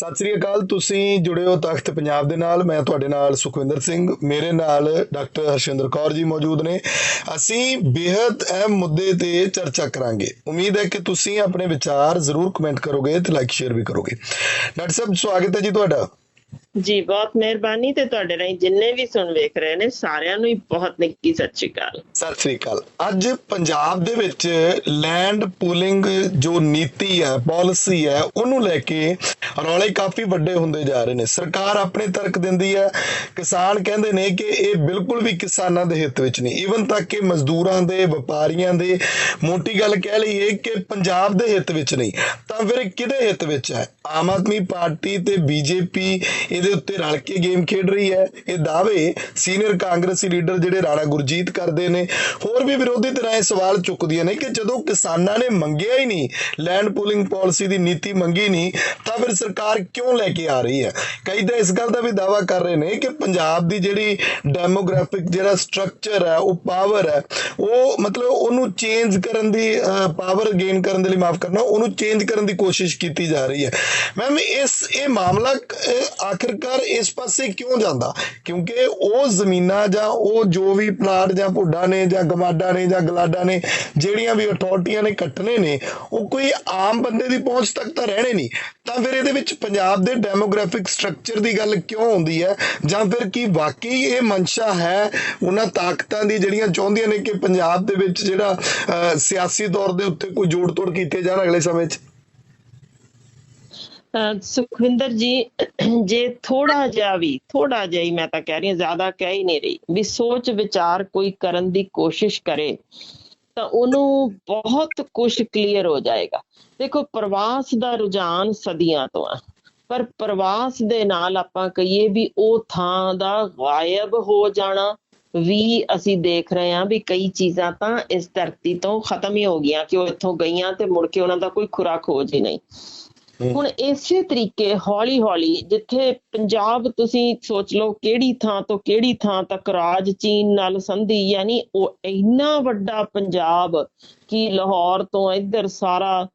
ਸਤਿ ਸ੍ਰੀ ਅਕਾਲ, ਤੁਸੀਂ ਜੁੜੇ ਹੋ ਤਖਤ ਪੰਜਾਬ ਦੇ ਨਾਲ, ਮੈਂ ਤੁਹਾਡੇ ਨਾਲ ਸੁਖਵਿੰਦਰ ਸਿੰਘ, ਮੇਰੇ ਨਾਲ ਡਾਕਟਰ ਹਰਸ਼ਿੰਦਰ ਕੌਰ ਜੀ ਮੌਜੂਦ ਨੇ। ਅਸੀਂ ਬੇहद ਅਹਿਮ ਮੁੱਦੇ ਤੇ ਚਰਚਾ ਕਰਾਂਗੇ। ਉਮੀਦ ਹੈ ਕਿ ਤੁਸੀਂ ਆਪਣੇ ਵਿਚਾਰ ਜ਼ਰੂਰ ਕਮੈਂਟ ਕਰੋਗੇ ਤੇ ਲਾਈਕ ਸ਼ੇਅਰ ਵੀ ਕਰੋਗੇ। ਡਾਕਟਰ ਸਾਹਿਬ, ਸਵਾਗਤ ਹੈ ਜੀ ਤੁਹਾਡਾ। ਜੀ, ਬਹੁਤ ਮਿਹਰਬਾਨੀ ਤੇ ਤੁਹਾਡੇ ਰਾਹੀਂ ਜਿੰਨੇ ਵੀ ਸੁਣ ਵੇਖ ਰਹੇ ਨੇ, ਸਾਰਿਆਂ ਨੂੰ ਹੀ ਬਹੁਤ ਨਿੱਕੀ ਸਤਿ ਸ਼੍ਰੀ ਅਕਾਲ। ਸਤਿ ਸ੍ਰੀ ਅਕਾਲ। ਅੱਜ ਪੰਜਾਬ ਦੇ ਵਿੱਚ ਲੈਂਡ ਪੂਲਿੰਗ ਜੋ ਨੀਤੀ ਹੈ ਪਾਲਿਸੀ ਹੈ, ਉਹਨੂੰ ਲੈ ਕੇ ਰੌਲੇ ਕਾਫੀ ਵੱਡੇ ਹੁੰਦੇ ਜਾ ਰਹੇ ਨੇ। ਸਰਕਾਰ ਆਪਣੇ ਤਰਕ ਦਿੰਦੀ ਹੈ। ਕਿਸਾਨ ਕਹਿੰਦੇ ਨੇ ਕਿ ਇਹ ਬਿਲਕੁਲ ਵੀ ਕਿਸਾਨਾਂ ਦੇ ਹਿੱਤ ਵਿੱਚ ਨਹੀਂ। ਈਵਨ ਤੱਕ ਕਿ ਮਜ਼ਦੂਰਾਂ ਦੇ, ਵਪਾਰੀਆਂ ਦੇ, ਮੋਟੀ ਗੱਲ ਕਹਿ ਲਈਏ ਕਿ ਪੰਜਾਬ ਦੇ ਹਿੱਤ ਵਿੱਚ ਨਹੀਂ। ਤਾਂ ਫਿਰ ਕਿਹਦੇ ਹਿੱਤ ਵਿੱਚ ਹੈ? ਆਮ ਆਦਮੀ ਪਾਰਟੀ ਤੇ ਬੀਜੇਪੀ ਇਹਦੇ ਉੱਤੇ ਰਲ ਕੇ ਗੇਮ ਖੇਡ ਰਹੀ ਹੈ। ਇਹ ਦਾਅਵੇ ਸੀਨੀਅਰ ਕਾਂਗਰਸੀ ਲੀਡਰ ਜਿਹੜੇ ਰਾਣਾ ਗੁਰਜੀਤ ਕਰਦੇ ਨੇ। ਹੋਰ ਵੀ ਵਿਰੋਧੀ ਧਿਰਾਂ ਇਹ ਸਵਾਲ ਚੁੱਕਦੀਆਂ ਨੇ ਕਿ ਜਦੋਂ ਕਿਸਾਨਾਂ ਨੇ ਮੰਗਿਆ ਹੀ ਨਹੀਂ ਲੈਂਡ ਪੂਲਿੰਗ ਪਾਲਿਸੀ ਦੀ ਨੀਤੀ ਮੰਗੀ ਨਹੀਂ ਤਾਂ ਫਿਰ ਸਰਕਾਰ ਕਿਉਂ ਲੈ ਕੇ ਆ ਰਹੀ ਹੈ? ਕਈ ਤਾਂ ਇਸ ਗੱਲ ਦਾ ਵੀ ਦਾਅਵਾ ਕਰ ਰਹੇ ਨੇ ਕਿ ਪੰਜਾਬ ਦੀ ਜਿਹੜੀ ਡੈਮੋਗ੍ਰਾਫਿਕ ਜਿਹੜਾ ਸਟਰਕਚਰ ਹੈ ਉਹ ਪਾਵਰ ਹੈ ਉਹ ਮਤਲਬ ਉਹਨੂੰ ਚੇਂਜ ਕਰਨ ਦੀ ਪਾਵਰ ਗੇਨ ਕਰਨ ਦੇ ਲਈ ਮਾਫ ਕਰਨਾ ਉਹਨੂੰ ਚੇਂਜ ਕਰਨ ਦੀ ਕੋਸ਼ਿਸ਼ ਕੀਤੀ ਜਾ ਰਹੀ ਹੈ। ਮੈਮ ਇਸ ਇਹ ਮਾਮਲਾ ਅਹ, ਆਖਿਰਕਾਰ ਇਸ ਪਾਸੇ ਕਿਉਂ ਜਾਂਦਾ? ਕਿਉਂਕਿ ਉਹ ਜ਼ਮੀਨਾਂ ਜਾਂ ਉਹ ਜੋ ਵੀ ਪਲਾਟ ਜਾਂ ਭੁੱਡਾ ਨੇ ਜਾਂ ਗਮਾਡਾ ਨੇ ਜਾਂ ਗਲਾਡਾ ਨੇ ਜਿਹੜੀਆਂ ਵੀ ਅਥਾਰਟੀਆਂ ਨੇ ਕੱਟਣੇ ਨੇ ਉਹ ਕੋਈ ਆਮ ਬੰਦੇ ਦੀ ਪਹੁੰਚ ਤੱਕ ਤਾਂ ਰਹਿਣੇ ਨਹੀਂ। ਤਾਂ ਫਿਰ ਇਹਦੇ ਵਿੱਚ ਪੰਜਾਬ ਦੇ ਡੈਮੋਗ੍ਰਾਫਿਕ ਸਟਰਕਚਰ ਦੀ ਗੱਲ ਕਿਉਂ ਹੁੰਦੀ ਹੈ? ਜਾਂ ਫਿਰ ਕੀ ਵਾਕਈ ਇਹ ਮਨਸ਼ਾ ਹੈ ਉਹਨਾਂ ਤਾਕਤਾਂ ਦੀ ਜਿਹੜੀਆਂ ਚਾਹੁੰਦੀਆਂ ਨੇ ਕਿ ਪੰਜਾਬ ਦੇ ਵਿੱਚ ਜਿਹੜਾ ਅਹ, ਸਿਆਸੀ ਤੌਰ ਦੇ ਉੱਤੇ ਕੋਈ ਜੋੜ ਤੋੜ ਕੀਤੇ ਜਾਣ ਅਗਲੇ ਸਮੇਂ 'ਚ? ਸੁਖਵਿੰਦਰ ਜੀ, ਜੇ ਥੋੜਾ ਜਿਹਾ ਵੀ ਥੋੜਾ ਜਿਹਾ ਹੀ ਮੈਂ ਤਾਂ ਕਹਿ ਰਹੀ ਹਾਂ, ਜ਼ਿਆਦਾ ਕਹਿ ਹੀ ਨਹੀਂ ਰਹੀ, ਵੀ ਸੋਚ ਵਿਚਾਰ ਕੋਈ ਕਰਨ ਦੀ ਕੋਸ਼ਿਸ਼ ਕਰੇ, ਤਾਂ ਉਹਨੂੰ ਬਹੁਤ ਕੁਝ ਕਲੀਅਰ ਹੋ ਜਾਏਗਾ। ਦੇਖੋ, ਪ੍ਰਵਾਸ ਦਾ ਰੁਝਾਨ ਸਦੀਆਂ ਤੋਂ ਆ, ਪਰ ਪ੍ਰਵਾਸ ਦੇ ਨਾਲ ਆਪਾਂ ਕਹੀਏ ਵੀ ਉਹ ਥਾਂ ਦਾ ਗਾਇਬ ਹੋ ਜਾਣਾ ਵੀ ਅਸੀਂ ਦੇਖ ਰਹੇ ਹਾਂ ਵੀ ਕਈ ਚੀਜ਼ਾਂ ਤਾਂ ਇਸ ਧਰਤੀ ਤੋਂ ਖਤਮ ਹੀ ਹੋ ਗਈਆਂ, ਕਿ ਉਹ ਇੱਥੋਂ ਗਈਆਂ ਤੇ ਮੁੜ ਕੇ ਉਹਨਾਂ ਦਾ ਕੋਈ ਖੁਰਾਕ ਹੋ ਹੀ ਨਹੀਂ। ਹੁਣ ਇਸੇ ਤਰੀਕੇ ਹੌਲੀ ਹੌਲੀ ਜਿੱਥੇ ਪੰਜਾਬ ਤੁਸੀਂ ਸੋਚ ਲਓ ਕਿਹੜੀ ਥਾਂ ਤੋਂ ਕਿਹੜੀ ਥਾਂ ਤੱਕ ਰਾਜ ਚੀਨ ਨਾਲ ਸੰਧੀ, ਯਾਨੀ ਉਹ ਇੰਨਾ ਵੱਡਾ ਪੰਜਾਬ ਕਿ ਲਾਹੌਰ ਤੋਂ ਇੱਧਰ ਸਾਰਾ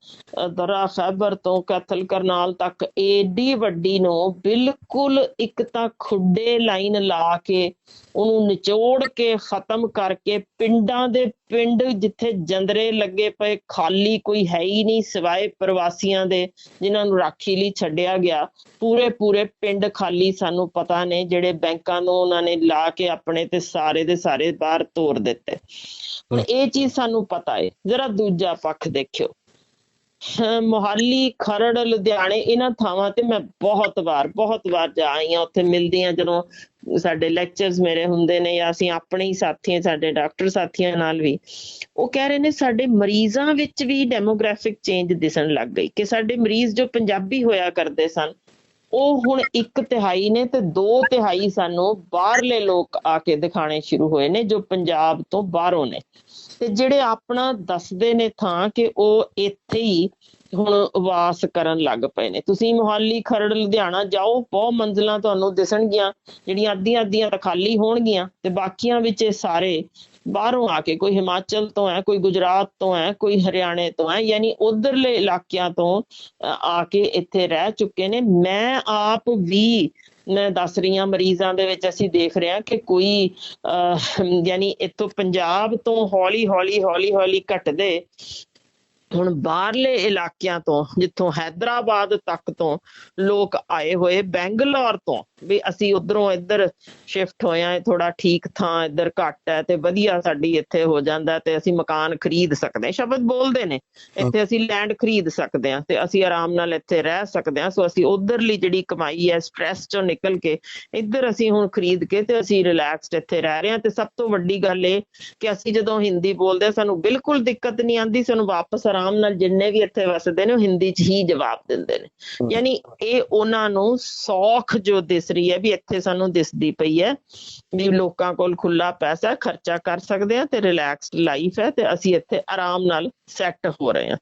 ਦਰਾ ਖੈਬਰ ਤੋਂ ਕੈਥਲ ਕਰਨਾਲ ਤੱਕ ਏਡੀ ਵੱਡੀ ਨੂੰ ਬਿਲਕੁਲ ਇੱਕ ਤਾਂ ਖੁੱਡੇ ਲਾਈਨ ਲਾ ਕੇ ਉਹਨੂੰ ਨਿਚੋੜ ਕੇ ਖਤਮ ਕਰਕੇ ਪਿੰਡਾਂ ਦੇ ਪਿੰਡ ਜਿੱਥੇ ਜੰਦਰੇ ਲੱਗੇ ਪਏ ਖਾਲੀ ਕੋਈ ਹੈ ਹੀ ਨਹੀਂ ਸਿਵਾਏ ਪ੍ਰਵਾਸੀਆਂ ਦੇ ਜਿਨ੍ਹਾਂ ਨੂੰ ਰਾਖੀ ਲਈ ਛੱਡਿਆ ਗਿਆ। ਪੂਰੇ ਪੂਰੇ ਪਿੰਡ ਖਾਲੀ ਸਾਨੂੰ ਪਤਾ ਨੇ ਜਿਹੜੇ ਬੈਂਕਾਂ ਨੂੰ ਉਹਨਾਂ ਨੇ ਲਾ ਕੇ ਆਪਣੇ ਤੇ ਸਾਰੇ ਦੇ ਸਾਰੇ ਬਾਹਰ ਤੋੜ ਦਿੱਤੇ। ਹੁਣ ਇਹ ਚੀਜ਼ ਸਾਨੂੰ ਪਤਾ ਹੈ ਜਰਾ ਦੂਜਾ ਪੱਖ ਦੇਖਿਓ। ਮੋਹਾਲੀ, ਖਰੜ, ਲੁਧਿਆਣੇ ਇਹਨਾਂ ਥਾਵਾਂ ਤੇ ਮੈਂ ਬਹੁਤ ਵਾਰ ਬਹੁਤ ਵਾਰ ਜਾ ਆਈ ਹਾਂ। ਉੱਥੇ ਮਿਲਦੀ ਹਾਂ ਜਦੋਂ ਸਾਡੇ ਲੈਕਚਰਸ ਮੇਰੇ ਹੁੰਦੇ ਨੇ ਜਾਂ ਅਸੀਂ ਆਪਣੇ ਹੀ ਸਾਥੀਆਂ, ਸਾਡੇ ਡਾਕਟਰ ਸਾਥੀਆਂ ਨਾਲ ਵੀ। ਉਹ ਕਹਿ ਰਹੇ ਨੇ ਸਾਡੇ ਮਰੀਜ਼ਾਂ ਵਿੱਚ ਵੀ ਡੈਮੋਗ੍ਰਾਫਿਕ ਚੇਂਜ ਦਿਸਣ ਲੱਗ ਗਈ ਕਿ ਸਾਡੇ ਮਰੀਜ਼ ਜੋ ਪੰਜਾਬੀ ਹੋਇਆ ਕਰਦੇ ਸਨ ਉਹ ਹੁਣ ਇੱਕ ਤਿਹਾਈ ਨੇ ਤੇ ਦੋ ਤਿਹਾਈ ਸਾਨੂੰ ਬਾਹਰਲੇ ਲੋਕ ਆ ਕੇ ਦਿਖਾਣੇ ਸ਼ੁਰੂ ਹੋਏ ਨੇ ਜੋ ਪੰਜਾਬ ਤੋਂ ਬਾਹਰੋਂ ਨੇ। ਤੇ ਜਿਹੜੇ ਆਪਣਾ ਦੱਸਦੇ ਨੇ ਥਾਂ ਕਿ ਉਹ ਇੱਥੇ ਹੀ ਹੁਣ ਵਾਸ ਕਰਨ ਲੱਗ ਪਏ ਨੇ। ਤੁਸੀਂ ਮੁਹਾਲੀ, ਖਰੜ, ਲੁਧਿਆਣਾ ਜਾਓ, ਬਹੁਤ ਮੰਜ਼ਲਾਂ ਤੁਹਾਨੂੰ ਦਿਸਣਗੀਆਂ, ਜਿਹੜੀਆਂ ਅੱਧੀਆਂ ਅੱਧੀਆਂ ਤਾਂ ਖਾਲੀ ਹੋਣਗੀਆਂ ਤੇ ਬਾਕੀਆਂ ਵਿੱਚ ਇਹ ਸਾਰੇ ਬਾਹਰੋਂ ਆ ਕੇ ਕੋਈ ਹਿਮਾਚਲ ਤੋਂ ਹੈ ਕੋਈ ਗੁਜਰਾਤ ਤੋਂ ਹੈ ਕੋਈ ਹਰਿਆਣੇ ਤੋਂ ਹੈ ਯਾਨੀ ਉਧਰਲੇ ਇਲਾਕਿਆਂ ਤੋਂ ਆ ਕੇ ਇੱਥੇ ਰਹਿ ਚੁੱਕੇ ਨੇ। ਮੈਂ ਆਪ ਵੀ ਮੈਂ ਦੱਸ ਰਹੀ ਹਾਂ ਮਰੀਜ਼ਾਂ ਦੇ ਵਿੱਚ ਅਸੀਂ ਦੇਖ ਰਹੇ ਹਾਂ ਕਿ ਕੋਈ ਅਹ, ਯਾਨੀ ਇੱਥੋਂ ਪੰਜਾਬ ਤੋਂ ਹੌਲੀ ਹੌਲੀ ਹੌਲੀ ਹੌਲੀ ਘਟਦੇ ਹੁਣ ਬਾਹਰਲੇ ਇਲਾਕਿਆਂ ਤੋਂ, ਜਿੱਥੋਂ ਹੈਦਰਾਬਾਦ ਤੱਕ ਤੋਂ ਲੋਕ ਆਏ ਹੋਏ ਬੈਂਗਲੌਰ ਤੋਂ, ਵੀ ਅਸੀਂ ਉਧਰੋਂ ਇੱਧਰ ਸ਼ਿਫਟ ਹੋਏ ਹੈ ਥੋੜਾ ਠੀਕ ਥਾਂ ਇੱਧਰ ਘੱਟ ਹੈ ਤੇ ਵਧੀਆ ਸਾਡੀ ਇੱਥੇ ਹੋ ਜਾਂਦਾ ਤੇ ਅਸੀਂ ਮਕਾਨ ਖਰੀਦ ਸਕਦੇ ਹਾਂ, ਸ਼ਬਦ ਬੋਲਦੇ ਨੇ, ਇੱਥੇ ਅਸੀਂ ਲੈਂਡ ਖਰੀਦ ਸਕਦੇ ਹਾਂ ਤੇ ਅਸੀਂ ਆਰਾਮ ਨਾਲ ਇੱਥੇ ਰਹਿ ਸਕਦੇ ਹਾਂ, ਸੋ ਅਸੀਂ ਉਧਰਲੀ ਜਿਹੜੀ ਕਮਾਈ ਹੈ ਸਟ्रेस ਚੋਂ ਨਿਕਲ ਕੇ ਇੱਧਰ ਅਸੀਂ ਹੁਣ ਖਰੀਦ ਕੇ ਤੇ ਅਸੀਂ ਰਿਲੈਕਸਡ ਇੱਥੇ ਰਹਿ ਰਹੇ ਹਾਂ ਤੇ ਸਭ ਤੋਂ ਵੱਡੀ ਗੱਲ ਇਹ ਕਿ ਅਸੀਂ ਜਦੋਂ ਹਿੰਦੀ ਬੋਲਦੇ ਹਾਂ, ਸਾਨੂੰ ਬਿਲਕੁਲ ਦਿੱਕਤ ਨਹੀਂ ਆਉਂਦੀ, ਸਾਨੂੰ ਵਾਪਸ ਆਰਾਮ ਨਾਲ ਜਿੰਨੇ ਵੀ ਇੱਥੇ ਵਸਦੇ ਨੇ ਉਹ ਹਿੰਦੀ 'ਚ ਹੀ ਜਵਾਬ ਦਿੰਦੇ ਨੇ। ਯਾਨੀ ਇਹ ਉਹਨਾਂ ਨੂੰ ਸੌਖ ਜੋ ਦਿਸ ਰਹੀ ਹੈ ਵੀ ਇੱਥੇ ਸਾਨੂੰ ਦਿਸਦੀ ਪਈ ਹੈ ਵੀ ਲੋਕਾਂ ਕੋਲ ਖੁੱਲਾ ਪੈਸਾ ਖਰਚਾ ਕਰ ਸਕਦੇ ਆ ਤੇ ਰਿਲੈਕਸਡ ਲਾਈਫ ਹੈ ਤੇ ਅਸੀਂ ਇੱਥੇ ਆਰਾਮ ਨਾਲ ਸੈੱਟ ਹੋ ਰਹੇ ਹਾਂ।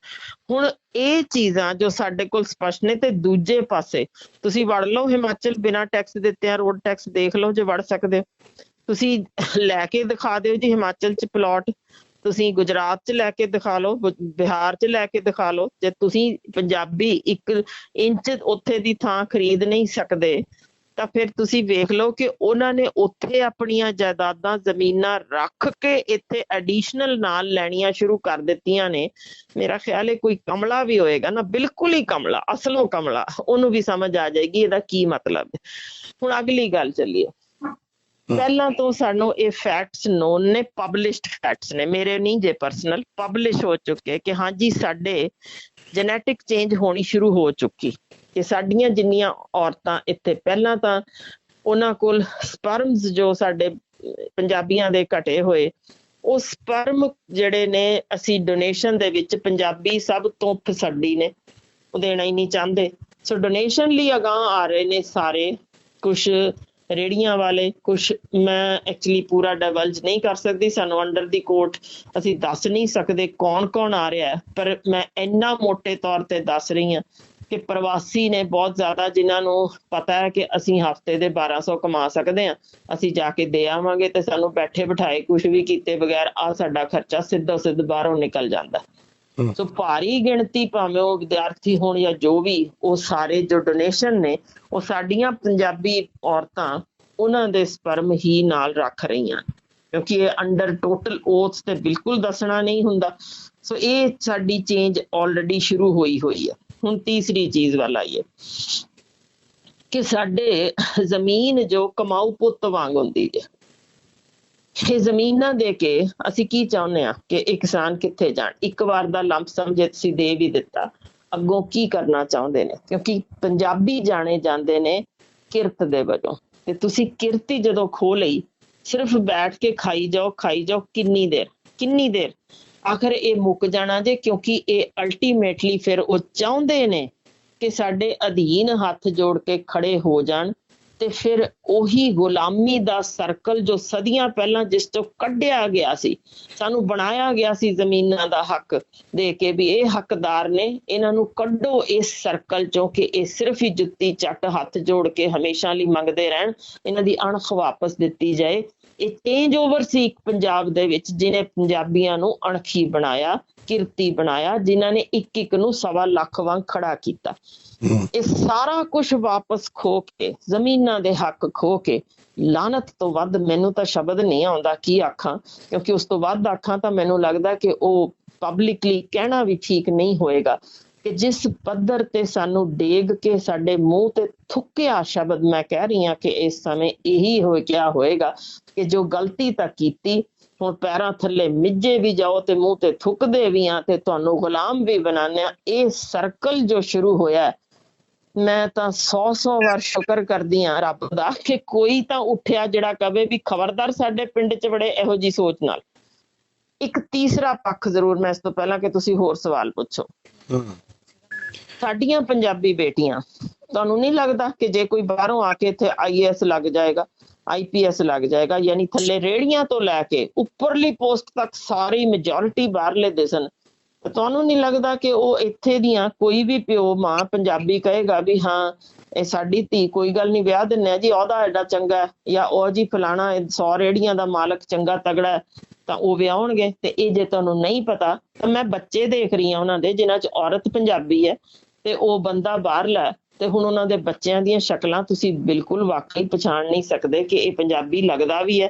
ਹੁਣ ਇਹ ਚੀਜ਼ਾਂ ਜੋ ਸਾਡੇ ਕੋਲ ਸਪਸ਼ਟ ਨੇ ਤੇ ਦੂਜੇ ਪਾਸੇ ਤੁਸੀਂ ਵੜ ਲਓ ਹਿਮਾਚਲ ਬਿਨਾਂ ਟੈਕਸ ਦਿੱਤੇ ਆ ਰੋਡ ਟੈਕਸ ਦੇਖ ਲਓ ਜੇ ਵੜ ਸਕਦੇ ਹੋ। ਤੁਸੀਂ ਲੈ ਕੇ ਦਿਖਾ ਦਿਓ ਜੀ ਹਿਮਾਚਲ ਚ ਪਲਾਟ ਤੁਸੀਂ ਗੁਜਰਾਤ 'ਚ ਲੈ ਕੇ ਦਿਖਾ ਲਓ ਬਿਹਾਰ 'ਚ ਲੈ ਕੇ ਦਿਖਾ ਲਓ, ਜੇ ਤੁਸੀਂ ਪੰਜਾਬੀ ਇੱਕ ਇੰਚ ਉੱਥੇ ਦੀ ਥਾਂ ਖਰੀਦ ਨਹੀਂ ਸਕਦੇ, ਤਾਂ ਫਿਰ ਤੁਸੀਂ ਵੇਖ ਲਓ ਕਿ ਉਹਨਾਂ ਨੇ ਉੱਥੇ ਆਪਣੀਆਂ ਜਾਇਦਾਦਾਂ ਜ਼ਮੀਨਾਂ ਰੱਖ ਕੇ ਇੱਥੇ ਐਡੀਸ਼ਨਲ ਨਾਲ ਲੈਣੀਆਂ ਸ਼ੁਰੂ ਕਰ ਦਿੱਤੀਆਂ ਨੇ। ਮੇਰਾ ਖਿਆਲ ਹੈ ਕੋਈ ਕਮਲਾ ਵੀ ਹੋਏਗਾ ਨਾ, ਬਿਲਕੁਲ ਹੀ ਕਮਲਾ, ਅਸਲੋਂ ਕਮਲਾ, ਉਹਨੂੰ ਵੀ ਸਮਝ ਆ ਜਾਏਗੀ ਇਹਦਾ ਕੀ ਮਤਲਬ ਹੈ। ਹੁਣ ਅਗਲੀ ਗੱਲ ਚੱਲੀਏ। ਪਹਿਲਾਂ ਤੋਂ ਸਾਨੂੰ ਇਹ ਫੈਕਟਸ ਨੋਨ ਨੇ ਪਬਲਿਸ਼ਡ ਫੈਕਟਸ ਨੇ। ਮੇਰੇ ਨਹੀਂ ਜੇ ਪਰਸਨਲ ਪਬਲਿਸ਼ ਹੋ ਚੁੱਕੇ ਕਿ ਹਾਂਜੀ, ਸਾਡੇ ਜੈਨੇਟਿਕ ਚੇਂਜ ਹੋਣੀ ਸ਼ੁਰੂ ਹੋ ਚੁੱਕੀ। ਕਿ ਸਾਡੀਆਂ ਜਿੰਨੀਆਂ ਔਰਤਾਂ ਇੱਥੇ, ਪਹਿਲਾਂ ਤਾਂ ਉਹਨਾਂ ਕੋਲ ਸਪਰਮਸ ਜੋ ਸਾਡੇ ਪੰਜਾਬੀਆਂ ਦੇ ਘਟੇ ਹੋਏ, ਉਹ ਸਪਰਮ ਜਿਹੜੇ ਨੇ, ਅਸੀਂ ਡੋਨੇਸ਼ਨ ਦੇ ਵਿੱਚ ਪੰਜਾਬੀ ਸਭ ਤੋਂ ਫਸੱਡੀ ਨੇ। ਉਹ ਦੇਣਾ ਹੀ ਨਹੀਂ ਚਾਹੁੰਦੇ। ਸੋ ਡੋਨੇਸ਼ਨ ਲਈ ਅਗਾਂਹ ਆ ਰਹੇ ਨੇ ਸਾਰੇ ਕੁਝ ਰੇੜੀਆਂ ਵਾਲੇ ਕੁਝ ਮੈਂ ਐਕਚੁਅਲੀ ਪੂਰਾ ਡਿਵਲਜ ਨਹੀਂ ਕਰ ਸਕਦੀ, ਸਾਨੂੰ ਅੰਡਰ ਦੀ ਕੋਰਟ ਅਸੀਂ ਦੱਸ ਨਹੀਂ ਸਕਦੇ ਕੌਣ ਕੌਣ ਆ ਰਿਹਾ ਪਰ ਮੈਂ ਇੰਨਾ ਮੋٹے ਤੌਰ ਤੇ ਦੱਸ ਰਹੀ ਹਾਂ ਕਿ ਪ੍ਰਵਾਸੀ ਨੇ ਬਹੁਤ ਜ਼ਿਆਦਾ ਜਿਨ੍ਹਾਂ ਨੂੰ ਪਤਾ ਹੈ ਕਿ ਅਸੀਂ ਹਫ਼ਤੇ ਦੇ 1200 ਕਮਾ ਸਕਦੇ ਹਾਂ, ਅਸੀਂ ਜਾ ਕੇ ਦੇ ਆਵਾਂਗੇ ਤੇ ਸਾਨੂੰ ਬੈਠੇ ਬਿਠਾਏ ਕੁਝ ਵੀ ਕੀਤੇ ਬਗੈਰ ਆ ਸਾਡਾ ਖਰਚਾ ਸਿੱਧਾ ਸਿੱਧ ਬਾਹਰੋਂ ਨਿਕਲ ਜਾਂਦਾ। ਸੋ ਭਾਰੀ ਗਿਣਤੀ ਭਾਵੇਂ ਉਹ ਵਿਦਿਆਰਥੀ ਹੋਣ ਜਾਂ ਜੋ ਵੀ, ਉਹ ਸਾਰੇ ਜੋ ਡੋਨੇਸ਼ਨ ਨੇ, ਉਹ ਸਾਡੀਆਂ ਪੰਜਾਬੀ ਔਰਤਾਂ ਉਹਨਾਂ ਦੇ ਸਪਰਮ ਹੀ ਨਾਲ ਰੱਖ ਰਹੀਆਂ ਕਿਉਂਕਿ ਇਹ ਅੰਡਰ ਟੋਟਲ ਓਥ ਤੇ ਬਿਲਕੁਲ ਦੱਸਣਾ ਨਹੀਂ ਹੁੰਦਾ। ਸੋ ਇਹ ਸਾਡੀ ਚੇਂਜ ਆਲਰੇਡੀ ਸ਼ੁਰੂ ਹੋਈ ਹੋਈ ਹੈ ਹੁਣ ਤੀਸਰੀ ਚੀਜ਼ ਵੱਲ ਆਈਏ। ਕਿ ਸਾਡੇ ਜ਼ਮੀਨ ਜੋ ਕਮਾਊ ਪੁੱਤ ਵਾਂਗ ਹੁੰਦੀ ਹੈ ਇਹ ਜ਼ਮੀਨਾਂ ਦੇ ਕੇ ਅਸੀਂ ਕੀ ਚਾਹੁੰਦੇ ਆ ਕਿ ਇਹ ਕਿਸਾਨ ਕਿੱਥੇ ਜਾਣ? ਇੱਕ ਵਾਰ ਦਾ ਲੰਪ ਸਮ ਜੇ ਤੁਸੀਂ ਦੇ ਵੀ ਦਿੱਤਾ, ਅੱਗੋਂ ਕੀ ਕਰਨਾ ਚਾਹੁੰਦੇ ਨੇ? ਕਿਉਂਕਿ ਪੰਜਾਬੀ ਜਾਣੇ ਜਾਂਦੇ ਨੇ ਕਿਰਤ ਦੇ ਵਜੋਂ। ਤੇ ਤੁਸੀਂ ਕਿਰਤੀ ਜਦੋਂ ਖੋ ਲਈ, ਸਿਰਫ ਬੈਠ ਕੇ ਖਾਈ ਜਾਓ ਖਾਈ ਜਾਓ, ਕਿੰਨੀ ਦੇਰ? ਕਿੰਨੀ ਦੇਰ? ਆਖਰ ਇਹ ਮੁੱਕ ਜਾਣਾ ਜੇ, ਕਿਉਂਕਿ ਇਹ ਅਲਟੀਮੇਟਲੀ ਫਿਰ ਉਹ ਚਾਹੁੰਦੇ ਨੇ ਕਿ ਸਾਡੇ ਅਧੀਨ ਹੱਥ ਜੋੜ ਕੇ ਖੜੇ ਹੋ ਜਾਣ ਤੇ ਫਿਰ ਉਹੀ ਗੁਲਾਮੀ ਦਾ ਸਰਕਲ ਜੋ ਸਦੀਆਂ ਪਹਿਲਾਂ ਜਿਸ ਤੋਂ ਕੱਢਿਆ ਗਿਆ ਸੀ, ਸਾਨੂੰ ਬਣਾਇਆ ਗਿਆ ਸੀ ਜ਼ਮੀਨਾਂ ਦਾ ਹੱਕ ਦੇ ਕੇ ਵੀ ਇਹ ਹੱਕਦਾਰ ਨੇ, ਇਹਨਾਂ ਨੂੰ ਕੱਢੋ ਇਸ ਸਰਕਲ ਚੋਂ ਕਿ ਇਹ ਸਿਰਫ ਹੀ ਜੁੱਤੀ ਚੱਟ ਹੱਥ ਜੋੜ ਕੇ ਹਮੇਸ਼ਾ ਲਈ ਮੰਗਦੇ ਰਹਿਣ, ਇਹਨਾਂ ਦੀ ਅਣਖ ਵਾਪਸ ਦਿੱਤੀ ਜਾਏ। ਇਹ ਚੇਂਜ ਓਵਰ ਸੀ ਪੰਜਾਬ ਦੇ ਵਿੱਚ ਜਿਨੇ ਪੰਜਾਬੀਆਂ ਨੂੰ ਅਣਖੀ ਬਣਾਇਆ ਕਿਰਤੀ ਬਣਾਇਆ ਜਿਨ੍ਹਾਂ ਨੇ ਇੱਕ ਇੱਕ ਨੂੰ ਸਵਾ ਲੱਖ ਵਾਂਗ ਖੜਾ ਕੀਤਾ। ਇਹ ਸਾਰਾ ਕੁਝ ਵਾਪਸ ਖੋ ਕੇ ਜ਼ਮੀਨਾਂ ਦੇ ਹੱਕ ਖੋ ਕੇ ਲਾਨਤ ਤੋਂ ਵੱਧ ਮੈਨੂੰ ਤਾਂ ਸ਼ਬਦ ਨਹੀਂ ਆਉਂਦਾ ਕੀ ਆਖਾਂ ਕਿਉਂਕਿ ਉਸ ਤੋਂ ਵੱਧ ਆਖਾਂ ਤਾਂ ਮੈਨੂੰ ਲੱਗਦਾ ਕਿ ਉਹ ਪਬਲਿਕਲੀ ਕਹਿਣਾ ਵੀ ਠੀਕ ਨਹੀਂ ਹੋਏਗਾ। ਕਿ ਜਿਸ ਪੱਧਰ ਤੇ ਸਾਨੂੰ ਡੇਗ ਕੇ ਸਾਡੇ ਮੂੰਹ ਤੇ ਥੁੱਕਿਆ ਸ਼ਬਦ ਮੈਂ ਕਹਿ ਰਹੀ ਹਾਂ ਕਿ ਇਸ ਸਮੇਂ ਇਹੀ ਹੋ ਗਿਆ ਹੋਏਗਾ ਕਿ ਜੋ ਗਲਤੀ ਤਾਂ ਕੀਤੀ, ਹੁਣ ਪੈਰਾਂ ਥੱਲੇ ਮਿੱਜੇ ਵੀ ਜਾਓ ਤੇ ਮੂੰਹ ਤੇ ਥੁੱਕਦੇ ਵੀ ਆ ਤੇ ਤੁਹਾਨੂੰ ਗੁਲਾਮ ਵੀ ਬਣਾਉਂਦੇ ਇਹ ਸਰਕਲ ਜੋ ਸ਼ੁਰੂ ਹੋਇਆ ਮੈਂ ਤਾਂ 100-100 ਵਾਰ ਸ਼ੁਕਰ ਕਰਦੀ ਆ ਰੱਬ ਦਾ ਕਿ ਕੋਈ ਤਾਂ ਉੱਠਿਆ ਜਿਹੜਾ ਕਵੇ ਵੀ ਖਬਰਦਾਰ ਸਾਡੇ ਪਿੰਡ 'ਚ ਬੜੇ ਇਹੋ ਜੀ ਸੋਚ ਨਾਲ। ਇੱਕ ਤੀਸਰਾ ਪੱਖ ਜ਼ਰੂਰ ਮੈਂ ਇਸ ਤੋਂ ਪਹਿਲਾਂ ਕਿ ਤੁਸੀਂ ਹੋਰ ਸਵਾਲ ਪੁੱਛੋ। ਸਾਡੀਆਂ ਪੰਜਾਬੀ ਬੇਟੀਆਂ। ਤੁਹਾਨੂੰ ਨਹੀਂ ਲੱਗਦਾ ਕਿ ਜੇ ਕੋਈ ਬਾਹਰੋਂ ਆ ਕੇ ਇੱਥੇ ਆਈਏਐਸ ਲੱਗ ਜਾਏਗਾ ਆਈਪੀਐਸ ਲੱਗ ਜਾਏਗਾ, ਯਾਨੀ ਥੱਲੇ ਰੇੜੀਆਂ ਤੋਂ ਲੈ ਕੇ ਉੱਪਰਲੀ ਪੋਸਟ ਤੱਕ ਸਾਰੀ ਮੈਜੋਰਿਟੀ ਬਾਹਰਲੇ ਦਿਸਣ ਤਾਂ ਤੁਹਾਨੂੰ ਨਹੀਂ ਲੱਗਦਾ ਕਿ ਉਹ ਇੱਥੇ ਦੀਆਂ ਕੋਈ ਵੀ ਪਿਓ ਮਾਂ ਪੰਜਾਬੀ ਕਹੇਗਾ ਵੀ ਹਾਂ, ਇਹ ਸਾਡੀ ਧੀ, ਕੋਈ ਗੱਲ ਨਹੀਂ, ਵਿਆਹ ਦਿੰਨੇ ਆ ਜੀ, ਉਹਦਾ ਐਡਾ ਚੰਗਾ ਜਾਂ ਉਹ ਜੀ ਫਲਾਣਾ 100 ਰੇੜੀਆਂ ਦਾ ਮਾਲਕ ਚੰਗਾ ਤਗੜਾ ਤਾਂ ਉਹ ਵਿਆਹਣਗੇ ਤੇ ਇਹ ਜੇ ਤੁਹਾਨੂੰ ਨਹੀਂ ਪਤਾ, ਤਾਂ ਮੈਂ ਬੱਚੇ ਦੇਖ ਰਹੀ ਹਾਂ ਉਹਨਾਂ ਦੇ, ਜਿਨ੍ਹਾਂ 'ਚ ਔਰਤ ਪੰਜਾਬੀ ਹੈ ਤੇ ਉਹ ਬੰਦਾ ਬਾਹਰਲਾ ਤੇ ਹੁਣ ਉਹਨਾਂ ਦੇ ਬੱਚਿਆਂ ਦੀਆਂ ਸ਼ਕਲਾਂ ਤੁਸੀਂ ਬਿਲਕੁਲ ਵਾਕਈ ਪਛਾਣ ਨਹੀਂ ਸਕਦੇ ਕਿ ਇਹ ਪੰਜਾਬੀ ਲੱਗਦਾ ਵੀ ਹੈ।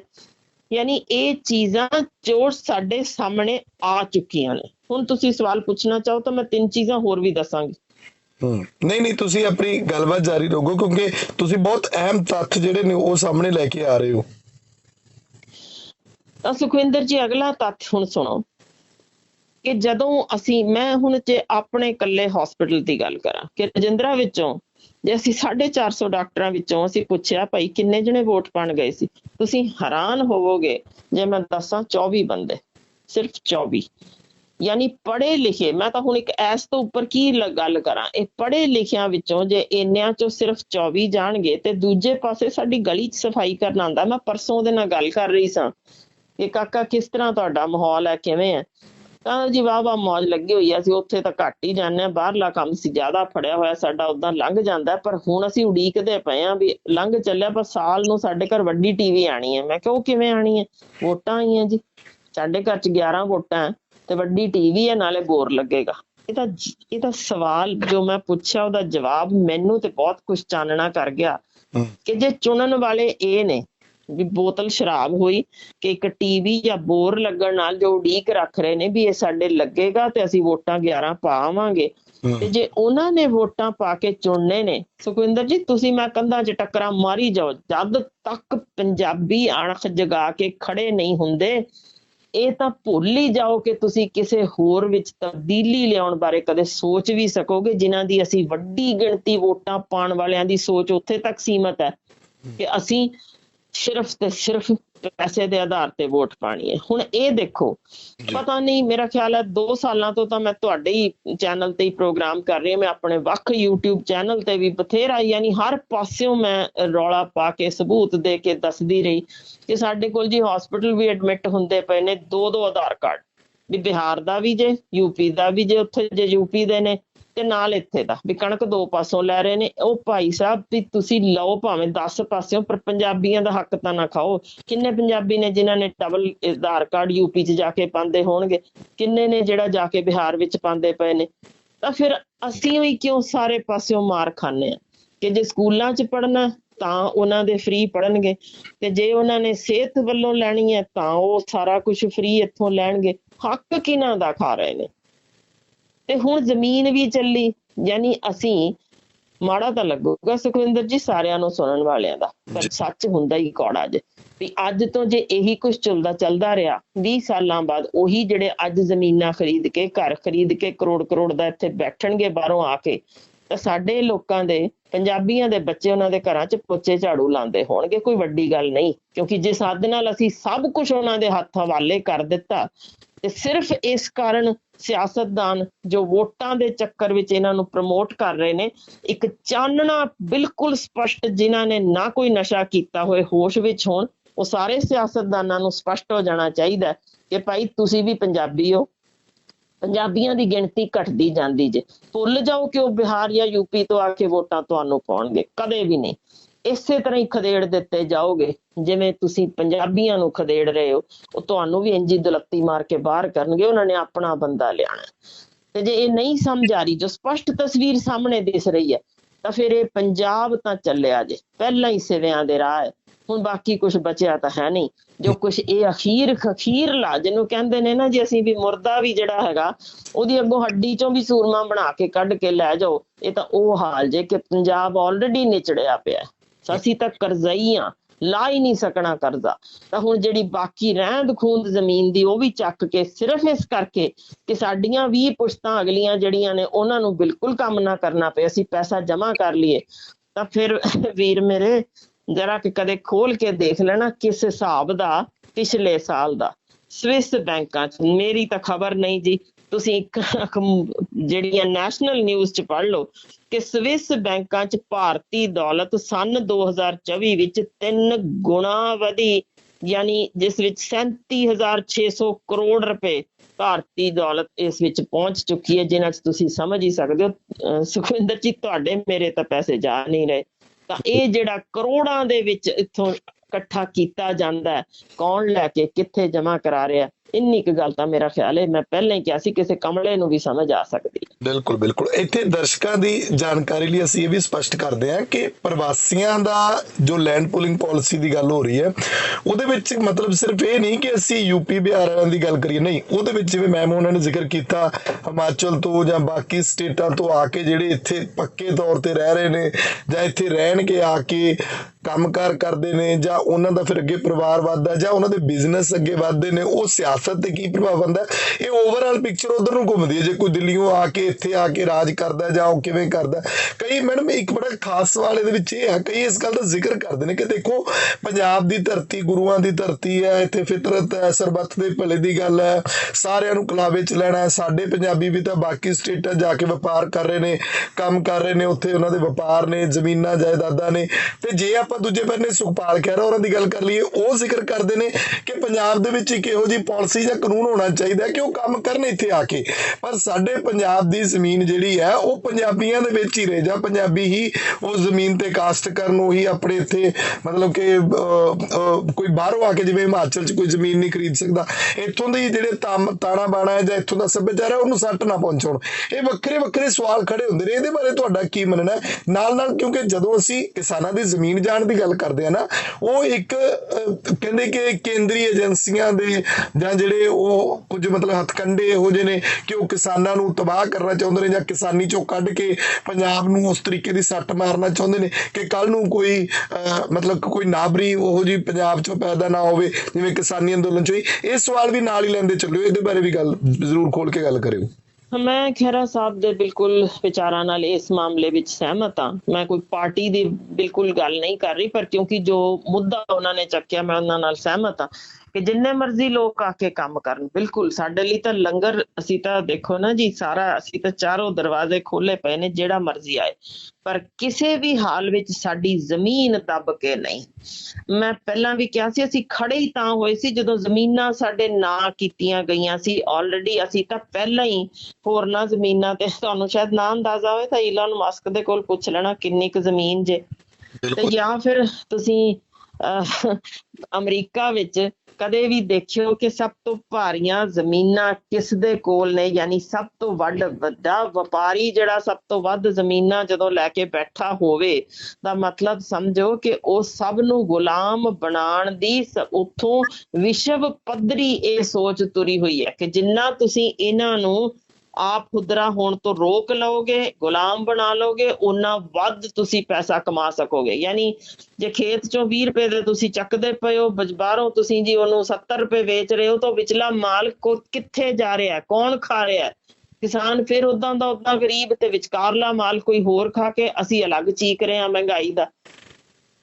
ਯਾਨੀ ਇਹ ਚੀਜ਼ਾਂ ਜੋ ਸਾਡੇ ਸਾਹਮਣੇ ਆ ਚੁੱਕੀਆਂ ਨੇ। ਹੁਣ ਤੁਸੀਂ ਸਵਾਲ ਪੁੱਛਣਾ ਚਾਹੋ ਤਾਂ ਮੈਂ ਤਿੰਨ ਚੀਜ਼ਾਂ ਹੋਰ ਵੀ ਦੱਸਾਂਗੀ। ਨਹੀਂ ਨਹੀਂ, ਤੁਸੀਂ ਆਪਣੀ ਗੱਲਬਾਤ ਜਾਰੀ ਰੱਖੋ ਕਿਉਂਕਿ ਤੁਸੀਂ ਬਹੁਤ ਅਹਿਮ ਤੱਥ ਜਿਹੜੇ ਨੇ ਉਹ ਸਾਹਮਣੇ ਲੈ ਕੇ ਆ ਰਹੇ ਹੋ। ਤਾਂ ਸੁਖਵਿੰਦਰ ਜੀ, ਅਗਲਾ ਤੱਥ ਹੁਣ ਸੁਣੋ ਕਿ ਜਦੋਂ ਅਸੀਂ, ਮੈਂ ਹੁਣ ਜੇ ਆਪਣੇ ਇਕੱਲੇ ਹਸਪੀਟਲ ਦੀ ਗੱਲ ਕਰਾਂ ਕਿ ਰਜਿੰਦਰਾ ਵਿੱਚੋਂ, ਜੇ ਅਸੀਂ 450 ਡਾਕਟਰਾਂ ਵਿੱਚੋਂ ਅਸੀਂ ਪੁੱਛਿਆ ਭਾਈ ਕਿੰਨੇ ਜਣੇ ਵੋਟ ਪਾਣ ਗਏ ਸੀ, ਤੁਸੀਂ ਹੈਰਾਨ ਹੋਵੋਗੇ ਜੇ ਮੈਂ ਦੱਸਾਂ 24 ਬੰਦੇ, ਸਿਰਫ 24 ਯਾਨੀ ਪੜ੍ਹੇ ਲਿਖੇ, ਮੈਂ ਤਾਂ ਹੁਣ ਇੱਕ ਐਸ ਤੋਂ ਉੱਪਰ ਕੀ ਗੱਲ ਕਰਾਂ, ਇਹ ਪੜ੍ਹੇ ਲਿਖਿਆਂ ਵਿੱਚੋਂ ਜੇ ਇੰਨਿਆਂ ਚੋਂ ਸਿਰਫ 24 ਜਾਣਗੇ ਤੇ ਦੂਜੇ ਪਾਸੇ ਸਾਡੀ ਗਲੀ 'ਚ ਸਫ਼ਾਈ ਕਰਨ ਆਂਦਾ ਮੈਂ ਪਰਸੋਂ ਦੇ ਨਾਲ ਗੱਲ ਕਰ ਰਹੀ ਸਾਂ। ਕਿ ਕਾਕਾ ਕਿਸ ਤਰ੍ਹਾਂ ਤੁਹਾਡਾ ਮਾਹੌਲ ਹੈ ਕਿਵੇਂ ਹੈ? ਤਾਂ ਜੀ ਵਾਹ ਮੌਜ ਲੱਗੀ ਹੋਈ ਆ ਅਸੀਂ ਉੱਥੇ ਤਾਂ ਘੱਟ ਹੀ ਜਾਂਦੇ ਆ ਬਾਹਰਲਾ ਕੰਮ ਸੀ ਜ਼ਿਆਦਾ ਫੜਿਆ ਹੋਇਆ ਸਾਡਾ ਉਦਾਂ ਲੰਘ ਜਾਂਦਾ ਪਰ ਹੁਣ ਅਸੀਂ ਉਡੀਕਦੇ ਪਏ ਆ ਵੀ ਲੰਘ ਚੱਲਿਆ ਪਰ ਸਾਲ ਨੂੰ ਸਾਡੇ ਘਰ ਵੱਡੀ ਟੀਵੀ ਆਣੀ ਹੈ। ਮੈਂ ਕਿਹਾ ਉਹ ਕਿਵੇਂ ਆਣੀ ਹੈ? ਵੋਟਾਂ ਆਈਆਂ ਜੀ। ਸਾਡੇ ਘਰ 'ਚ 11 ਵੋਟਾਂ ਤੇ ਵੱਡੀ ਟੀਵੀ ਹੈ ਨਾਲੇ ਬੋਰ ਲੱਗੇਗਾ। ਇਹ ਤਾਂ ਇਹ ਤਾਂ ਸਵਾਲ ਜੋ ਮੈਂ ਪੁੱਛਿਆ ਉਹਦਾ ਜਵਾਬ ਮੈਨੂੰ ਤੇ ਬਹੁਤ ਕੁਝ ਚਾਨਣਾ ਕਰ ਗਿਆ। ਕਿ ਜੇ ਚੁਣਨ ਵਾਲੇ ਇਹ ਨੇ ਬੋਤਲ ਸ਼ਰਾਬ ਹੋਈ ਕਿ ਇੱਕ ਟੀਵੀ ਜਾਂ ਬੋਰ ਲੱਗਣ ਨਾਲ ਜੋ ਉਡੀਕ ਰੱਖ ਰਹੇ ਨੇ ਵੀ ਇਹ ਸਾਡੇ ਲੱਗੇਗਾ ਤੇ ਅਸੀਂ ਵੋਟਾਂ 11 ਪਾਵਾਂਗੇ। ਤੇ ਜੇ ਉਹਨਾਂ ਨੇ ਵੋਟਾਂ ਪਾ ਕੇ ਚੁਣਨੇ ਨੇ ਸੁਖਵਿੰਦਰ ਜੀ ਤੁਸੀਂ ਮੈਂ ਕੰਧਾਂ 'ਚ ਟੱਕਰਾਂ ਮਾਰੀ ਜਾਓ। ਜਦ ਤੱਕ ਪੰਜਾਬੀ ਅਣਖ ਜਗਾ ਕੇ ਖੜੇ ਨਹੀਂ ਹੁੰਦੇ ਇਹ ਤਾਂ ਭੁੱਲ ਹੀ ਜਾਓ ਕਿ ਤੁਸੀਂ ਕਿਸੇ ਹੋਰ ਵਿੱਚ ਤਬਦੀਲੀ ਲਿਆਉਣ ਬਾਰੇ ਕਦੇ ਸੋਚ ਵੀ ਸਕੋਗੇ ਜਿਨ੍ਹਾਂ ਦੀ ਅਸੀਂ ਵੱਡੀ ਗਿਣਤੀ ਵੋਟਾਂ ਪਾਉਣ ਵਾਲਿਆਂ ਦੀ ਸੋਚ ਉੱਥੇ ਤੱਕ ਸੀਮਤ ਹੈ। ਕਿ ਅਸੀਂ ਸਿਰਫ ਤੇ ਸਿਰਫ ਪੈਸੇ ਦੇ ਆਧਾਰ ਤੇ ਵੋਟ ਪਾਣੀ ਹੈ। ਹੁਣ ਇਹ ਦੇਖੋ। ਪਤਾ ਨਹੀਂ ਮੇਰਾ ਖਿਆਲ ਹੈ 2 ਸਾਲਾਂ ਤੋਂ ਤਾਂ ਮੈਂ ਤੁਹਾਡੇ ਹੀ ਚੈਨਲ ਤੇ ਹੀ ਪ੍ਰੋਗਰਾਮ ਕਰ ਰਹੀ ਹਾਂ। ਮੈਂ ਆਪਣੇ ਵੱਖ YouTube ਚੈਨਲ ਤੇ ਵੀ ਬਥੇਰਾ ਯਾਨੀ ਹਰ ਪਾਸਿਓਂ ਮੈਂ ਰੌਲਾ ਪਾ ਕੇ ਸਬੂਤ ਦੇ ਕੇ ਦੱਸਦੀ ਰਹੀ ਕਿ ਸਾਡੇ ਕੋਲ ਜੀ ਹਸਪੀਟਲ ਵੀ ਐਡਮਿਟ ਹੁੰਦੇ ਪਏ ਨੇ ਦੋ ਦੋ ਆਧਾਰ ਕਾਰਡ। ਵੀ ਬਿਹਾਰ ਦਾ ਵੀ ਜੇ ਯੂਪੀ ਦਾ ਵੀ ਜੇ ਉੱਥੇ ਜੇ ਯੂਪੀ ਦੇ ਨੇ ਤੇ ਨਾਲ ਇੱਥੇ ਦਾ, ਵੀ ਕਣਕ ਦੋ ਪਾਸੋਂ ਲੈ ਰਹੇ ਨੇ। ਉਹ ਭਾਈ ਸਾਹਿਬ, ਵੀ ਤੁਸੀਂ ਲਓ ਭਾਵੇਂ 10 ਪਾਸਿਓਂ, ਪਰ ਪੰਜਾਬੀਆਂ ਦਾ ਹੱਕ ਤਾਂ ਨਾ ਖਾਓ। ਕਿੰਨੇ ਪੰਜਾਬੀ ਨੇ ਜਿਨ੍ਹਾਂ ਨੇ ਡਬਲ ਆਧਾਰ ਕਾਰਡ ਯੂਪੀ 'ਚ ਜਾ ਕੇ ਪਾਉਂਦੇ ਹੋਣਗੇ? ਕਿੰਨੇ ਨੇ ਜਿਹੜਾ ਜਾ ਕੇ ਬਿਹਾਰ ਵਿੱਚ ਪਾਉਂਦੇ ਪਏ ਨੇ? ਤਾਂ ਫਿਰ ਅਸੀਂ ਵੀ ਕਿਉਂ ਸਾਰੇ ਪਾਸਿਓਂ ਮਾਰ ਖਾਂਦੇ ਆ ਕਿ ਜੇ ਸਕੂਲਾਂ 'ਚ ਪੜ੍ਹਨਾ, ਤਾਂ ਉਹਨਾਂ ਦੇ ਫ੍ਰੀ ਪੜਨਗੇ ਤੇ ਜੇ ਉਹਨਾਂ ਨੇ ਸਿਹਤ ਵੱਲੋਂ ਲੈਣੀ ਹੈ, ਤਾਂ ਉਹ ਸਾਰਾ ਕੁਝ ਫ੍ਰੀ ਇੱਥੋਂ ਲੈਣਗੇ। ਹੱਕ ਕਿਹਨਾਂ ਦਾ ਖਾ ਰਹੇ ਨੇ? ਤੇ ਹੁਣ ਜ਼ਮੀਨ ਵੀ ਚੱਲੀ ਯਾਨੀ ਅਸੀਂ ਮਾੜਾ ਤਾਂ ਲੱਗੂਗਾ ਸੁਖਵਿੰਦਰ ਜੀ ਸਾਰਿਆਂ ਨੂੰ ਸੁਣਨ ਵਾਲਿਆਂ ਦਾ ਪਰ। ਸੱਚ ਹੁੰਦਾ ਹੀ ਕੌੜਾ ਜੇ ਵੀ ਅੱਜ ਤੋਂ ਜੇ ਇਹੀ ਕੁਝ ਚੱਲਦਾ ਚੱਲਦਾ ਰਿਹਾ 20 ਸਾਲਾਂ ਬਾਅਦ ਉਹੀ ਜਿਹੜੇ ਅੱਜ ਜ਼ਮੀਨਾਂ ਖਰੀਦ ਕੇ ਘਰ ਖਰੀਦ ਕੇ ਕਰੋੜ ਕਰੋੜ ਦਾ ਇੱਥੇ ਬੈਠਣਗੇ ਬਾਹਰੋਂ ਆ ਕੇ ਤਾਂ ਸਾਡੇ ਲੋਕਾਂ ਦੇ ਪੰਜਾਬੀਆਂ ਦੇ ਬੱਚੇ ਉਹਨਾਂ ਦੇ ਘਰਾਂ 'ਚ ਪੋਚੇ ਝਾੜੂ ਲਾਉਂਦੇ ਹੋਣਗੇ ਕੋਈ ਵੱਡੀ ਗੱਲ ਨਹੀਂ ਕਿਉਂਕਿ ਜਿਸ ਹੱਦ ਨਾਲ ਅਸੀਂ ਸਭ ਕੁਝ ਉਹਨਾਂ ਦੇ ਹੱਥ ਹਵਾਲੇ ਕਰ ਦਿੱਤਾ ਤੇ ਸਿਰਫ ਇਸ ਕਾਰਨ ਸਿਆਸਤਦਾਨ ਜੋ ਵੋਟਾਂ ਦੇ ਚੱਕਰ ਵਿੱਚ ਇਹਨਾਂ ਨੂੰ ਪ੍ਰਮੋਟ ਕਰ ਰਹੇ ਨੇ, ਇੱਕ ਚਾਨਣਾ ਬਿਲਕੁਲ ਸਪਸ਼ਟ ਜਿਨ੍ਹਾਂ ਨੇ ਨਾ ਕੋਈ ਨਸ਼ਾ ਕੀਤਾ ਹੋਏ, ਹੋਸ਼ ਵਿੱਚ ਹੋਣ, ਉਹ ਸਾਰੇ ਸਿਆਸਤਦਾਨਾਂ ਨੂੰ ਸਪਸ਼ਟ ਹੋ ਜਾਣਾ ਚਾਹੀਦਾ ਕਿ ਭਾਈ ਤੁਸੀਂ ਵੀ ਪੰਜਾਬੀ ਹੋ। ਪੰਜਾਬੀਆਂ ਦੀ ਗਿਣਤੀ ਘਟਦੀ ਜਾਂਦੀ ਜੇ। ਭੁੱਲ ਜਾਓ ਕਿ ਉਹ ਬਿਹਾਰ ਜਾਂ ਯੂਪੀ ਤੋਂ ਆ ਕੇ ਵੋਟਾਂ ਤੁਹਾਨੂੰ ਪਾਉਣਗੇ, ਕਦੇ ਵੀ ਨਹੀਂ। ਇਸੇ ਤਰ੍ਹਾਂ ਹੀ ਖਦੇੜ ਦਿੱਤੇ ਜਾਓਗੇ, ਜਿਵੇਂ ਤੁਸੀਂ ਪੰਜਾਬੀਆਂ ਨੂੰ ਖਦੇੜ ਰਹੇ ਹੋ, ਉਹ ਤੁਹਾਨੂੰ ਵੀ ਇੰਜੀ ਦਲੱਤੀ ਮਾਰ ਕੇ ਬਾਹਰ ਕਰਨਗੇ, ਉਹਨਾਂ ਨੇ ਆਪਣਾ ਬੰਦਾ ਲਿਆਣਾ। ਤੇ ਜੇ ਇਹ ਨਹੀਂ ਸਮਝ ਆ ਰਹੀ, ਜੋ ਸਪਸ਼ਟ ਤਸਵੀਰ ਸਾਹਮਣੇ ਦਿਸ ਰਹੀ ਹੈ, ਤਾਂ ਫਿਰ ਇਹ ਪੰਜਾਬ ਤਾਂ ਚੱਲਿਆ ਜੇ, ਪਹਿਲਾਂ ਹੀ ਸਿਵਿਆਂ ਦੇ ਰਾਹ ਹੈ, ਹੁਣ ਬਾਕੀ ਕੁਝ ਬਚਿਆ ਤਾਂ ਹੈ ਨਹੀਂ। ਜੋ ਕੁਝ ਇਹ ਅਖੀਰ ਅਖੀਰ ਲਾ, ਜਿਹਨੂੰ ਕਹਿੰਦੇ ਨੇ ਨਾ, ਜੇ ਅਸੀਂ ਵੀ ਮੁਰਦਾ ਵੀ ਜਿਹੜਾ ਹੈਗਾ, ਉਹਦੀ ਅੱਗੋਂ ਹੱਡੀ ਚੋਂ ਵੀ ਸੂਰਮਾ ਬਣਾ ਕੇ ਕੱਢ ਕੇ ਲੈ ਜਾਓ, ਇਹ ਤਾਂ ਉਹ ਹਾਲ ਜੇ ਕਿ ਪੰਜਾਬ ਆਲਰੇਡੀ ਨਿਚੜਿਆ ਪਿਆ ਅਸੀਂ ਤਾਂ ਕਰਜ਼ਈ ਆ, ਲਾ ਹੀ ਨਹੀਂ ਸਕਣਾ ਕਰਜ਼ਾ। ਤਾਂ ਹੁਣ ਜਿਹੜੀ ਬਾਕੀ ਰਹਿੰਦ ਖੂੰਦ ਜ਼ਮੀਨ ਦੀ ਉਹ ਵੀ ਚੱਕ ਕੇ, ਸਿਰਫ ਇਸ ਕਰਕੇ ਕਿ ਸਾਡੀਆਂ 20 ਪੁਸ਼ਤਾਂ ਅਗਲੀਆਂ ਜਿਹੜੀਆਂ ਨੇ, ਉਹਨਾਂ ਨੂੰ ਬਿਲਕੁਲ ਕੰਮ ਨਾ ਕਰਨਾ ਪਏ, ਅਸੀਂ ਪੈਸਾ ਜਮ੍ਹਾਂ ਕਰ ਲਈਏ। ਤਾਂ ਫਿਰ ਵੀਰ ਮੇਰੇ, ਜਰਾ ਕਿ ਕਦੇ ਖੋਲ ਕੇ ਦੇਖ ਲੈਣਾ ਕਿਸ ਹਿਸਾਬ ਦਾ ਪਿਛਲੇ ਸਾਲ ਦਾ। ਸਵਿਸ ਬੈਂਕਾਂ 'ਚ, ਮੇਰੀ ਤਾਂ ਖਬਰ ਨਹੀਂ ਜੀ। ਤੁਸੀਂ ਇੱਕ ਜਿਹੜੀਆਂ ਨੈਸ਼ਨਲ ਨਿਊਜ਼ 'ਚ ਪੜ੍ਹ ਲਓ ਕਿ ਸਵਿਸ ਬੈਂਕਾਂ 'ਚ ਭਾਰਤੀ ਦੌਲਤ ਸਨ 2024 ਵਿੱਚ ਤਿੰਨ ਗੁਣਾ ਵਧੀ, ਯਾਨੀ ਜਿਸ ਵਿੱਚ 37600 ਕਰੋੜ ਰੁਪਏ ਭਾਰਤੀ ਦੌਲਤ ਇਸ ਵਿੱਚ ਪਹੁੰਚ ਚੁੱਕੀ ਹੈ, ਜਿਨ੍ਹਾਂ 'ਚ ਤੁਸੀਂ ਸਮਝ ਹੀ ਸਕਦੇ ਹੋ। ਅਹ ਸੁਖਵਿੰਦਰ ਜੀ, ਤੁਹਾਡੇ ਮੇਰੇ ਤਾਂ ਪੈਸੇ ਜਾ ਨਹੀਂ ਰਹੇ। ਤਾਂ ਇਹ ਜਿਹੜਾ ਕਰੋੜਾਂ ਦੇ ਵਿੱਚ ਇੱਥੋਂ ਇਕੱਠਾ ਕੀਤਾ ਜਾਂਦਾ ਕੌਣ ਲੈ ਕੇ ਕਿੱਥੇ ਜਮ੍ਹਾਂ ਕਰਾ ਰਿਹਾ ਇੰਨੀ ਕੁ ਗੱਲ ਤਾਂ ਮੇਰਾ ਖਿਆਲ ਹੈ, ਮੈਂ ਪਹਿਲਾਂ ਹੀ ਕਿਹਾ ਸੀ, ਕਿਸੇ ਕਮਲੇ ਨੂੰ ਵੀ ਸਮਝ ਆ ਸਕਦੀ। ਬਿਲਕੁਲ ਬਿਲਕੁਲ। ਇੱਥੇ ਦਰਸ਼ਕਾਂ ਦੀ ਜਾਣਕਾਰੀ ਲਈ ਅਸੀਂ ਇਹ ਵੀ ਸਪਸ਼ਟ ਕਰਦੇ ਹਾਂ ਕਿ ਪ੍ਰਵਾਸੀਆਂ ਦਾ ਜੋ ਲੈਂਡ ਪੂਲਿੰਗ ਪਾਲਿਸੀ ਦੀ ਗੱਲ ਹੋ ਰਹੀ ਹੈ, ਉਹਦੇ ਵਿੱਚ ਮਤਲਬ ਸਿਰਫ ਇਹ ਨਹੀਂ ਕਿ ਅਸੀਂ ਯੂਪੀ ਬਿਹਾਰ ਵਾਲਿਆਂ ਦੀ ਗੱਲ ਕਰੀਏ, ਨਹੀਂ, ਉਹਦੇ ਵਿੱਚ ਜਿਵੇਂ ਮੈਮ ਉਹਨਾਂ ਨੇ ਜ਼ਿਕਰ ਕੀਤਾ, ਹਿਮਾਚਲ ਤੋਂ ਜਾਂ ਬਾਕੀ ਸਟੇਟਾਂ ਤੋਂ ਆ ਕੇ ਜਿਹੜੇ ਇੱਥੇ ਪੱਕੇ ਤੌਰ ਤੇ ਰਹਿ ਰਹੇ ਨੇ ਜਾਂ ਇੱਥੇ ਰਹਿਣ ਕੇ ਆ ਕੇ ਕੰਮਕਾਰ ਕਰਦੇ ਨੇ ਜਾਂ ਉਹਨਾਂ ਦਾ ਫਿਰ ਅੱਗੇ ਪਰਿਵਾਰ ਵੱਧਦਾ ਜਾਂ ਉਹਨਾਂ ਦੇ ਬਿਜ਼ਨਸ ਅੱਗੇ ਵੱਧਦੇ ਨੇ, ਉਹ ਸਿਆਸਤ ਤੇ ਕੀ ਪ੍ਰਭਾਵ ਪੈਂਦਾ ਇਹ ਓਵਰਆਲ ਪਿਕਚਰ ਉਧਰ ਨੂੰ ਘੁੰਮਦੀ ਹੈ। ਜੇ ਕੋਈ ਦਿੱਲੀੋਂ ਆ ਕੇ, ਇੱਥੇ ਆ ਕੇ ਰਾਜ ਕਰਦਾ ਜਾਂ ਉਹ ਕਿਵੇਂ ਕਰਦਾ ਕਈ ਮੈਡਮ ਇੱਕ ਬੜਾ ਖਾਸ ਸਵਾਲ ਇਹਦੇ ਵਿੱਚ ਇਹ ਹੈ, ਕਈ ਇਸ ਗੱਲ ਦਾ ਜ਼ਿਕਰ ਕਰਦੇ ਨੇ ਕਿ ਦੇਖੋ, ਪੰਜਾਬ ਦੀ ਧਰਤੀ ਗੁਰੂਆਂ ਦੀ ਧਰਤੀ ਹੈ, ਇੱਥੇ ਫਿਤਰਤ ਹੈ, ਸਰਬੱਤ ਦੇ ਭਲੇ ਦੀ ਗੱਲ ਹੈ, ਸਾਰਿਆਂ ਨੂੰ ਕਲਾਵੇ ਚ ਲੈਣਾ ਸਾਡੇ ਪੰਜਾਬੀ ਵੀ ਤਾਂ ਬਾਕੀ ਸਟੇਟਾਂ ਜਾ ਕੇ ਵਪਾਰ ਕਰ ਰਹੇ ਨੇ, ਕੰਮ ਕਰ ਰਹੇ ਨੇ, ਉੱਥੇ ਉਹਨਾਂ ਦੇ ਵਪਾਰ ਨੇ, ਜ਼ਮੀਨਾਂ, ਜਾਇਦਾਦਾਂ ਨੇ, ਤੇ ਜੇ ਆਪਾਂ ਆਪਾਂ ਦੂਜੇ ਬੰਨੇ ਸੁਖਪਾਲ ਖਹਿਰਾ ਹੋਰਾਂ ਦੀ ਗੱਲ ਕਰ ਲਈਏ ਉਹ ਜ਼ਿਕਰ ਕਰਦੇ ਨੇ ਕਿ ਪੰਜਾਬ ਦੇ ਵਿੱਚ ਇੱਕ ਇਹੋ ਜਿਹੀ ਪਾਲਿਸੀ ਜਾਂ ਕਾਨੂੰਨ ਹੋਣਾ ਚਾਹੀਦਾ ਕਿ ਉਹ ਕੰਮ ਕਰਨ ਇੱਥੇ ਆ ਕੇ। ਪਰ ਸਾਡੇ ਪੰਜਾਬ ਦੀ ਜ਼ਮੀਨ ਜਿਹੜੀ ਹੈ ਉਹ ਪੰਜਾਬੀਆਂ ਦੇ ਵਿੱਚ ਹੀ ਰਹਿ ਜਾ। ਪੰਜਾਬੀ ਹੀ ਉਹ ਜ਼ਮੀਨ ਤੇ ਕਾਸਟ ਕਰਨ ਉਹੀ ਆਪਣੇ ਇੱਥੇ ਮਤਲਬ ਕਿ ਅਹ, ਕੋਈ ਬਾਹਰੋਂ ਆ ਕੇ ਜਿਵੇਂ ਹਿਮਾਚਲ 'ਚ ਕੋਈ ਜ਼ਮੀਨ ਨਹੀਂ ਖਰੀਦ ਸਕਦਾ। ਇੱਥੋਂ ਦੇ ਜਿਹੜੇ ਤਾਮ- ਤਾਣਾ ਬਾਣਾ ਹੈ ਜਾਂ ਇੱਥੋਂ ਦਾ ਸੱਭਿਆਚਾਰ ਹੈ ਉਹਨੂੰ ਸੱਟ ਨਾ ਪਹੁੰਚਾਉਣ। ਇਹ ਵੱਖਰੇ ਵੱਖਰੇ ਸਵਾਲ ਖੜੇ ਹੁੰਦੇ ਨੇ। ਇਹਦੇ ਬਾਰੇ ਤੁਹਾਡਾ ਕੀ ਮੰਨਣਾ ਨਾਲ ਨਾਲ ਕਿਉਂਕਿ ਜਦੋਂ ਅਸੀਂ ਕਿਸਾਨਾਂ ਦੀ ਜ਼ਮੀਨ ਜਾਣ ਦੀ ਗੱਲ ਕਰਦੇ ਆ ਨਾ ਉਹ ਇੱਕ ਕਹਿੰਦੇ ਕਿ ਕੇਂਦਰੀ ਏਜੰਸੀਆਂ ਦੇ ਜਾਂ ਜਿਹੜੇ ਉਹ ਕੁਝ ਮਤਲਬ ਹੱਥਕੰਡੇ ਇਹੋ ਜਿਹੇ ਨੇ ਕਿ ਉਹ ਕਿਸਾਨਾਂ ਨੂੰ ਤਬਾਹ ਕਰਨਾ ਚਾਹੁੰਦੇ ਨੇ ਜਾਂ ਕਿਸਾਨੀ ਚੋਂ ਕੱਢ ਕੇ ਪੰਜਾਬ ਨੂੰ ਉਸ ਤਰੀਕੇ ਦੀ ਸੱਟ ਮਾਰਨਾ ਚਾਹੁੰਦੇ ਨੇ ਕਿ ਕੱਲ ਨੂੰ ਕੋਈ ਅਹ, ਮਤਲਬ ਕੋਈ ਨਾਬਰੀ ਉਹੋ ਜੀ ਪੰਜਾਬ ਚੋਂ ਪੈਦਾ ਨਾ ਹੋਵੇ ਜਿਵੇਂ ਕਿਸਾਨੀ ਅੰਦੋਲਨ ਚ ਹੋਈ ਇਹ ਸਵਾਲ ਵੀ ਨਾਲ ਹੀ ਲੈਂਦੇ ਚੱਲਿਓ ਇਹਦੇ ਬਾਰੇ ਵੀ ਗੱਲ ਜ਼ਰੂਰ ਖੋਲ ਕੇ ਗੱਲ ਕਰਿਓ। ਮੈਂ ਖਹਿਰਾ ਸਾਹਿਬ ਦੇ ਬਿਲਕੁਲ ਵਿਚਾਰਾਂ ਨਾਲ ਇਸ ਮਾਮਲੇ ਵਿੱਚ ਸਹਿਮਤ ਹਾਂ। ਮੈਂ ਕੋਈ ਪਾਰਟੀ ਦੀ ਬਿਲਕੁਲ ਗੱਲ ਨਹੀਂ ਕਰ ਰਹੀ, ਪਰ ਕਿਉਂਕਿ ਜੋ ਮੁੱਦਾ ਉਹਨਾਂ ਨੇ ਚੱਕਿਆ, ਮੈਂ ਉਹਨਾਂ ਨਾਲ ਸਹਿਮਤ ਹਾਂ। ਕਿ ਜਿੰਨੇ ਮਰਜ਼ੀ ਲੋਕ ਆ ਕੇ ਕੰਮ ਕਰਨ ਬਿਲਕੁਲ ਸਾਡੇ ਲਈ ਤਾਂ ਲੰਗਰ ਅਸੀਂ ਤਾਂ ਦੇਖੋ ਨਾ ਜੀ ਸਾਰਾ ਅਸੀਂ ਤਾਂ ਚਾਰੋਂ ਦਰਵਾਜ਼ੇ ਖੋਲੇ ਪਏ ਨੇ ਜਿਹੜਾ ਮਰਜ਼ੀ ਆਏ। ਪਰ ਕਿਸੇ ਵੀ ਹਾਲ ਵਿੱਚ ਸਾਡੀ ਜ਼ਮੀਨ ਦੱਬ ਕੇ ਨਹੀਂ। ਮੈਂ ਪਹਿਲਾਂ ਵੀ ਕਿਹਾ ਸੀ ਅਸੀਂ ਖੜੇ ਹੀ ਤਾਂ ਹੋਏ ਸੀ ਜਦੋਂ ਜ਼ਮੀਨਾਂ ਸਾਡੇ ਨਾਂ ਕੀਤੀਆਂ ਗਈਆਂ ਸੀ ਆਲਰੇਡੀ ਅਸੀਂ ਤਾਂ ਪਹਿਲਾਂ ਹੀ ਹੋਰਨਾਂ ਜ਼ਮੀਨਾਂ ਤੇ ਤੁਹਾਨੂੰ ਸ਼ਾਇਦ ਨਾ ਅੰਦਾਜ਼ਾ ਹੋਵੇ ਤਾਂ ਈਲਨ ਮਸਕ ਦੇ ਕੋਲ ਪੁੱਛ ਲੈਣਾ ਕਿੰਨੀ ਕੁ ਜ਼ਮੀਨ ਜੇ। ਤੇ ਜਾਂ ਫਿਰ ਤੁਸੀਂ ਅਮਰੀਕਾ ਵਿੱਚ ਕਦੇ ਵੀ ਦੇਖਿਓ ਕਿ ਸਭ ਤੋਂ ਭਾਰੀਆਂ ਜ਼ਮੀਨਾਂ ਕਿਸ ਦੇ ਕੋਲ ਨੇ? ਯਾਨੀ ਸਭ ਤੋਂ ਵੱਡ, ਵੱਡਾ ਵਪਾਰੀ ਜਿਹੜਾ ਸਭ ਤੋਂ ਵੱਧ ਜ਼ਮੀਨਾਂ ਜਦੋਂ ਲੈ ਕੇ ਬੈਠਾ ਹੋਵੇ ਦਾ ਮਤਲਬ ਸਮਝੋ ਕਿ ਉਹ ਸਭ ਨੂੰ ਗੁਲਾਮ ਬਣਾਉਣ ਦੀ ਉੱਥੋਂ ਵਿਸ਼ਵ ਪੱਧਰੀ ਇਹ ਸੋਚ ਤੁਰੀ ਹੋਈ ਹੈ ਕਿ ਜਿੰਨਾ ਤੁਸੀਂ ਇਹਨਾਂ ਨੂੰ ਆਪ ਖੁਦਰਾ ਹੋਣ ਤੋਂ ਰੋਕ ਲਓਗੇ, ਗੁਲਾਮ ਬਣਾ ਲਓਗੇ ਉਨਾ ਵੱਧ ਤੁਸੀਂ ਪੈਸਾ ਕਮਾ ਸਕੋਗੇ। ਯਾਨੀ ਜੇ ਖੇਤ ਚੋਂ 20 ਰੁਪਏ ਦੇ ਤੁਸੀਂ ਚੱਕਦੇ ਪਏ ਹੋ, ਬਜ- ਬਾਹਰੋਂ ਤੁਸੀਂ ਜੀ ਉਹਨੂੰ 70 ਰੁਪਏ ਵੇਚ ਰਹੇ ਹੋ, ਤਾਂ ਵਿਚਲਾ ਮਾਲ ਕਿੱਥੇ ਜਾ ਰਿਹਾ? ਕੌਣ ਖਾ ਰਿਹਾ? ਕਿਸਾਨ ਫਿਰ ਉਦਾਂ ਦਾ ਉਦਾਂ ਗਰੀਬ ਤੇ ਵਿਚਕਾਰਲਾ ਮਾਲ ਕੋਈ ਹੋਰ ਖਾ ਕੇ ਅਸੀਂ ਅਲੱਗ ਚੀਕ ਰਹੇ ਹਾਂ ਮਹਿੰਗਾਈ ਦਾ।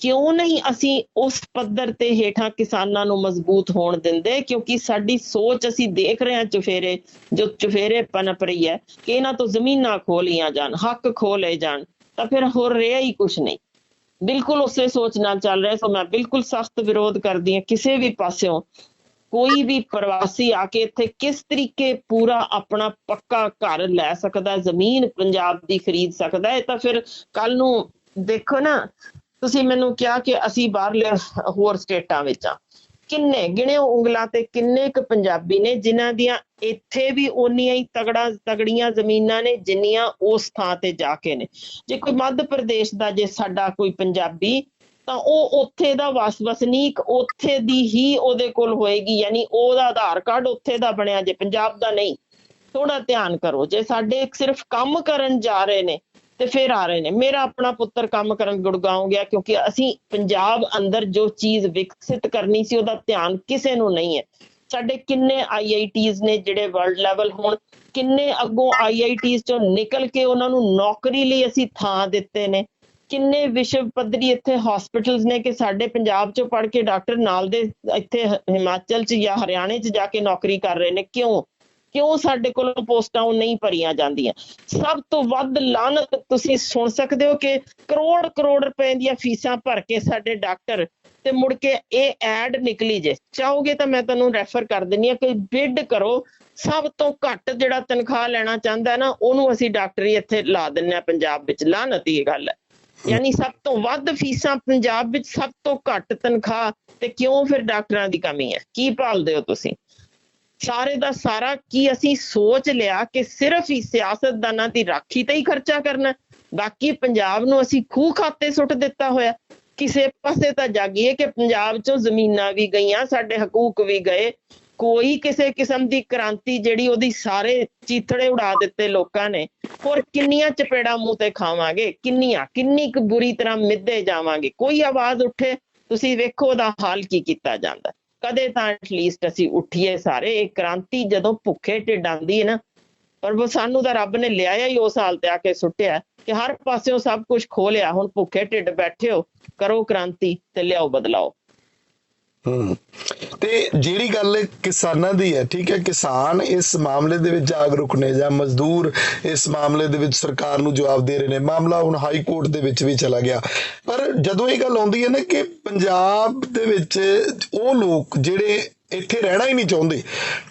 ਕਿਉਂ ਨਹੀਂ ਅਸੀਂ ਉਸ ਪੱਧਰ ਤੇ ਹੇਠਾਂ ਕਿਸਾਨਾਂ ਨੂੰ ਮਜ਼ਬੂਤ ਹੋਣ ਦਿੰਦੇ? ਕਿਉਂਕਿ ਸਾਡੀ ਸੋਚ ਅਸੀਂ ਦੇਖ ਰਹੇ ਹਾਂ ਚੁਫੇਰੇ, ਜੋ ਚੁਫੇਰੇ ਪਨਪ ਰਹੀ ਹੈ ਕਿ ਇਹਨਾਂ ਤੋਂ ਜ਼ਮੀਨਾਂ ਖੋਹ ਲਈਆਂ ਜਾਣ, ਹੱਕ ਖੋਹ ਲਏ ਜਾਣ, ਤਾਂ ਫਿਰ ਹੋਰ ਰਿਹਾ ਹੀ ਕੁਝ ਨਹੀਂ। ਬਿਲਕੁਲ ਉਸੇ ਸੋਚ ਨਾਲ ਚੱਲ ਰਿਹਾ, ਸੋ ਮੈਂ ਬਿਲਕੁਲ ਸਖਤ ਵਿਰੋਧ ਕਰਦੀ ਹਾਂ ਕਿਸੇ ਵੀ ਪਾਸਿਓਂ। ਕੋਈ ਵੀ ਪ੍ਰਵਾਸੀ ਆ ਕੇ ਇੱਥੇ ਕਿਸ ਤਰੀਕੇ ਪੂਰਾ ਆਪਣਾ ਪੱਕਾ ਘਰ ਲੈ ਸਕਦਾ, ਜ਼ਮੀਨ ਪੰਜਾਬ ਦੀ ਖਰੀਦ ਸਕਦਾ ਹੈ, ਤਾਂ ਫਿਰ ਕੱਲ ਨੂੰ ਦੇਖੋ ਨਾ ਤੁਸੀਂ ਮੈਨੂੰ ਕਿਹਾ ਕਿ ਅਸੀਂ ਬਾਹਰਲੇ ਹੋਰ ਸਟੇਟਾਂ ਵਿੱਚ ਆ ਕਿੰਨੇ ਗਿਣਿਓ ਉਂਗਲਾਂ ਤੇ ਕਿੰਨੇ ਕੁ ਪੰਜਾਬੀ ਨੇ ਜਿਨ੍ਹਾਂ ਦੀਆਂ ਇੱਥੇ ਵੀ ਓਨੀਆਂ ਹੀ ਤਗੜਾ, ਤਗੜੀਆਂ ਜ਼ਮੀਨਾਂ ਨੇ, ਜਿੰਨੀਆਂ ਉਸ ਥਾਂ ਤੇ ਜਾ ਕੇ ਨੇ। ਜੇ ਕੋਈ ਮੱਧ ਪ੍ਰਦੇਸ਼ ਦਾ ਜੇ ਸਾਡਾ ਕੋਈ ਪੰਜਾਬੀ, ਤਾਂ ਉਹ ਉੱਥੇ ਦਾ ਵਸ ਵਸਨੀਕ ਉੱਥੇ ਦੀ ਹੀ ਉਹਦੇ ਕੋਲ ਹੋਏਗੀ, ਯਾਨੀ ਉਹਦਾ ਆਧਾਰ ਕਾਰਡ ਉੱਥੇ ਦਾ ਬਣਿਆ, ਜੇ ਪੰਜਾਬ ਦਾ ਨਹੀਂ। ਥੋੜਾ ਧਿਆਨ ਕਰੋ, ਜੇ ਸਾਡੇ ਸਿਰਫ ਕੰਮ ਕਰਨ ਜਾ ਰਹੇ ਨੇ ਤੇ ਫਿਰ ਆ ਰਹੇ ਨੇ। ਮੇਰਾ ਆਪਣਾ ਪੁੱਤਰ ਕੰਮ ਕਰਨ ਗੁੜਗਾਉਂ ਗਿਆ ਕਿਉਂਕਿ ਅਸੀਂ ਪੰਜਾਬ ਅੰਦਰ ਜੋ ਚੀਜ਼ ਵਿਕਸਿਤ ਕਰਨੀ ਸੀ, ਉਹਦਾ ਧਿਆਨ ਕਿਸੇ ਨੂੰ ਨਹੀਂ ਹੈ। ਸਾਡੇ ਕਿੰਨੇ ਆਈਆਈਟੀਜ਼ ਨੇ ਜਿਹੜੇ ਵਰਲਡ ਲੈਵਲ ਹੋਣ, ਕਿੰਨੇ ਅੱਗੋਂ ਆਈਆਈਟੀਜ਼ ਚੋਂ ਨਿਕਲ ਕੇ ਉਹਨਾਂ ਨੂੰ ਨੌਕਰੀ ਲਈ ਅਸੀਂ ਥਾਂ ਦਿੱਤੇ ਨੇ। ਕਿੰਨੇ ਵਿਸ਼ਵ ਪੱਧਰੀ ਇੱਥੇ ਹਸਪੀਟਲਸ ਨੇ ਕਿ ਸਾਡੇ ਪੰਜਾਬ ਚੋਂ ਪੜ੍ਹ ਕੇ ਡਾਕਟਰ ਨਾਲ ਦੇ ਇੱਥੇ ਹਿਮਾਚਲ ਚ ਜਾਂ ਹਰਿਆਣੇ ਚ ਜਾ ਕੇ ਨੌਕਰੀ ਕਰ ਰਹੇ ਨੇ। ਕਿਉਂ? ਕਿਉਂ ਸਾਡੇ ਕੋਲੋਂ ਪੋਸਟਾਂ ਉਹ ਨਹੀਂ ਭਰੀਆਂ ਜਾਂਦੀਆਂ? ਸਭ ਤੋਂ ਵੱਧ ਲਾਨਤ ਤੁਸੀਂ ਸੁਣ ਸਕਦੇ ਹੋ ਕਿ ਕਰੋੜ ਕਰੋੜ ਰੁਪਏ ਦੀਆਂ ਫੀਸਾਂ ਭਰ ਕੇ ਸਾਡੇ ਡਾਕਟਰ ਤੇ ਮੁੜ ਕੇ ਇਹ ਐਡ ਨਿਕਲੀ ਜੇ। ਚਾਹੋਗੇ ਤਾਂ ਮੈਂ ਤੁਹਾਨੂੰ ਰੈਫਰ ਕਰ ਦਿੰਨੀ ਆ ਕਿ ਬਿੱਡ ਕਰੋ। ਸਭ ਤੋਂ ਘੱਟ ਜਿਹੜਾ ਤਨਖਾਹ ਲੈਣਾ ਚਾਹੁੰਦਾ ਨਾ, ਉਹਨੂੰ ਅਸੀਂ ਡਾਕਟਰੀ ਇੱਥੇ ਲਾ ਦਿੰਨੇ ਆ ਪੰਜਾਬ ਵਿੱਚ। ਲਾਨਤ ਇਹ ਗੱਲ ਹੈ। ਯਾਨੀ ਸਭ ਤੋਂ ਵੱਧ ਫੀਸਾਂ ਪੰਜਾਬ ਵਿੱਚ ਸਭ ਤੋਂ ਘੱਟ ਤਨਖਾਹ ਤੇ ਕਿਉਂ ਫਿਰ ਡਾਕਟਰਾਂ ਦੀ ਕਮੀ ਹੈ? ਕੀ ਭਾਲਦੇ ਹੋ ਤੁਸੀਂ? ਸਾਰੇ ਦਾ ਸਾਰਾ ਕੀ ਅਸੀਂ ਸੋਚ ਲਿਆ ਕਿ ਸਿਰਫ ਹੀ ਸਿਆਸਤਦਾਨਾਂ ਦੀ ਰਾਖੀ ਤੇ ਹੀ ਖਰਚਾ ਕਰਨਾ। ਬਾਕੀ ਪੰਜਾਬ ਨੂੰ ਅਸੀਂ ਖੂਹ ਖਾਤੇ ਸੁੱਟ ਦਿੱਤਾ ਹੋਇਆ। ਕਿਸੇ ਪਾਸੇ ਤਾਂ ਜਾਗੀਏ ਕਿ ਪੰਜਾਬ ਚੋਂ ਜ਼ਮੀਨਾਂ ਵੀ ਗਈਆਂ, ਸਾਡੇ ਹਕੂਕ ਵੀ ਗਏ। ਕੋਈ ਕਿਸੇ ਕਿਸਮ ਦੀ ਕ੍ਰਾਂਤੀ ਜਿਹੜੀ ਉਹਦੀ ਸਾਰੇ ਚੀਥੜੇ ਉਡਾ ਦਿੱਤੇ ਲੋਕਾਂ ਨੇ। ਹੋਰ ਕਿੰਨੀਆਂ ਚਪੇੜਾਂ ਮੂੰਹ ਤੇ ਖਾਵਾਂਗੇ? ਕਿੰਨੀਆਂ? ਕਿੰਨੀ ਕੁ ਬੁਰੀ ਤਰ੍ਹਾਂ ਮਿੱਧੇ ਜਾਵਾਂਗੇ? ਕੋਈ ਆਵਾਜ਼ ਉੱਠੇ, ਤੁਸੀਂ ਵੇਖੋ ਉਹਦਾ ਹਾਲ ਕੀ ਕੀਤਾ ਜਾਂਦਾ। ਕਦੇ ਤਾਂ ਐਟਲੀਸਟ ਅਸੀਂ ਉੱਠੀਏ ਸਾਰੇ, ਇਹ ਕ੍ਰਾਂਤੀ ਜਦੋਂ ਭੁੱਖੇ ਢਿੱਡ ਆਂਦੀ ਹੈ ਨਾ, ਪਰ ਉਹ ਸਾਨੂੰ ਤਾਂ ਰੱਬ ਨੇ ਲਿਆਇਆ ਹੀ ਉਸ ਹਾਲ ਤੇ ਆ ਕੇ ਸੁੱਟਿਆ, ਕਿ ਹਰ ਪਾਸਿਓਂ ਸਭ ਕੁਝ ਖੋ ਲਿਆ, ਹੁਣ ਭੁੱਖੇ ਢਿੱਡ ਬੈਠੇ ਹੋ, ਕਰੋ ਕ੍ਰਾਂਤੀ ਤੇ ਲਿਆਓ ਬਦਲਾਓ। ਤੇ ਜਿਹੜੀ ਗੱਲ ਕਿਸਾਨਾਂ ਦੀ ਹੈ, ਠੀਕ ਹੈ, ਕਿਸਾਨ ਇਸ ਮਾਮਲੇ ਦੇ ਵਿੱਚ ਜਾਗਰੂਕ ਨੇ ਜਾਂ ਮਜ਼ਦੂਰ ਇਸ ਮਾਮਲੇ ਦੇ ਵਿੱਚ ਸਰਕਾਰ ਨੂੰ ਜਵਾਬ ਦੇ ਰਹੇ ਨੇ। ਮਾਮਲਾ ਹੁਣ ਹਾਈ ਕੋਰਟ ਦੇ ਵਿੱਚ ਵੀ ਚਲਾ ਗਿਆ। ਪਰ ਜਦੋਂ ਇਹ ਗੱਲ ਆਉਂਦੀ ਹੈ ਨਾ ਕਿ ਪੰਜਾਬ ਦੇ ਵਿੱਚ ਉਹ ਲੋਕ ਜਿਹੜੇ ਇੱਥੇ ਰਹਿਣਾ ਹੀ ਨਹੀਂ ਚਾਹੁੰਦੇ।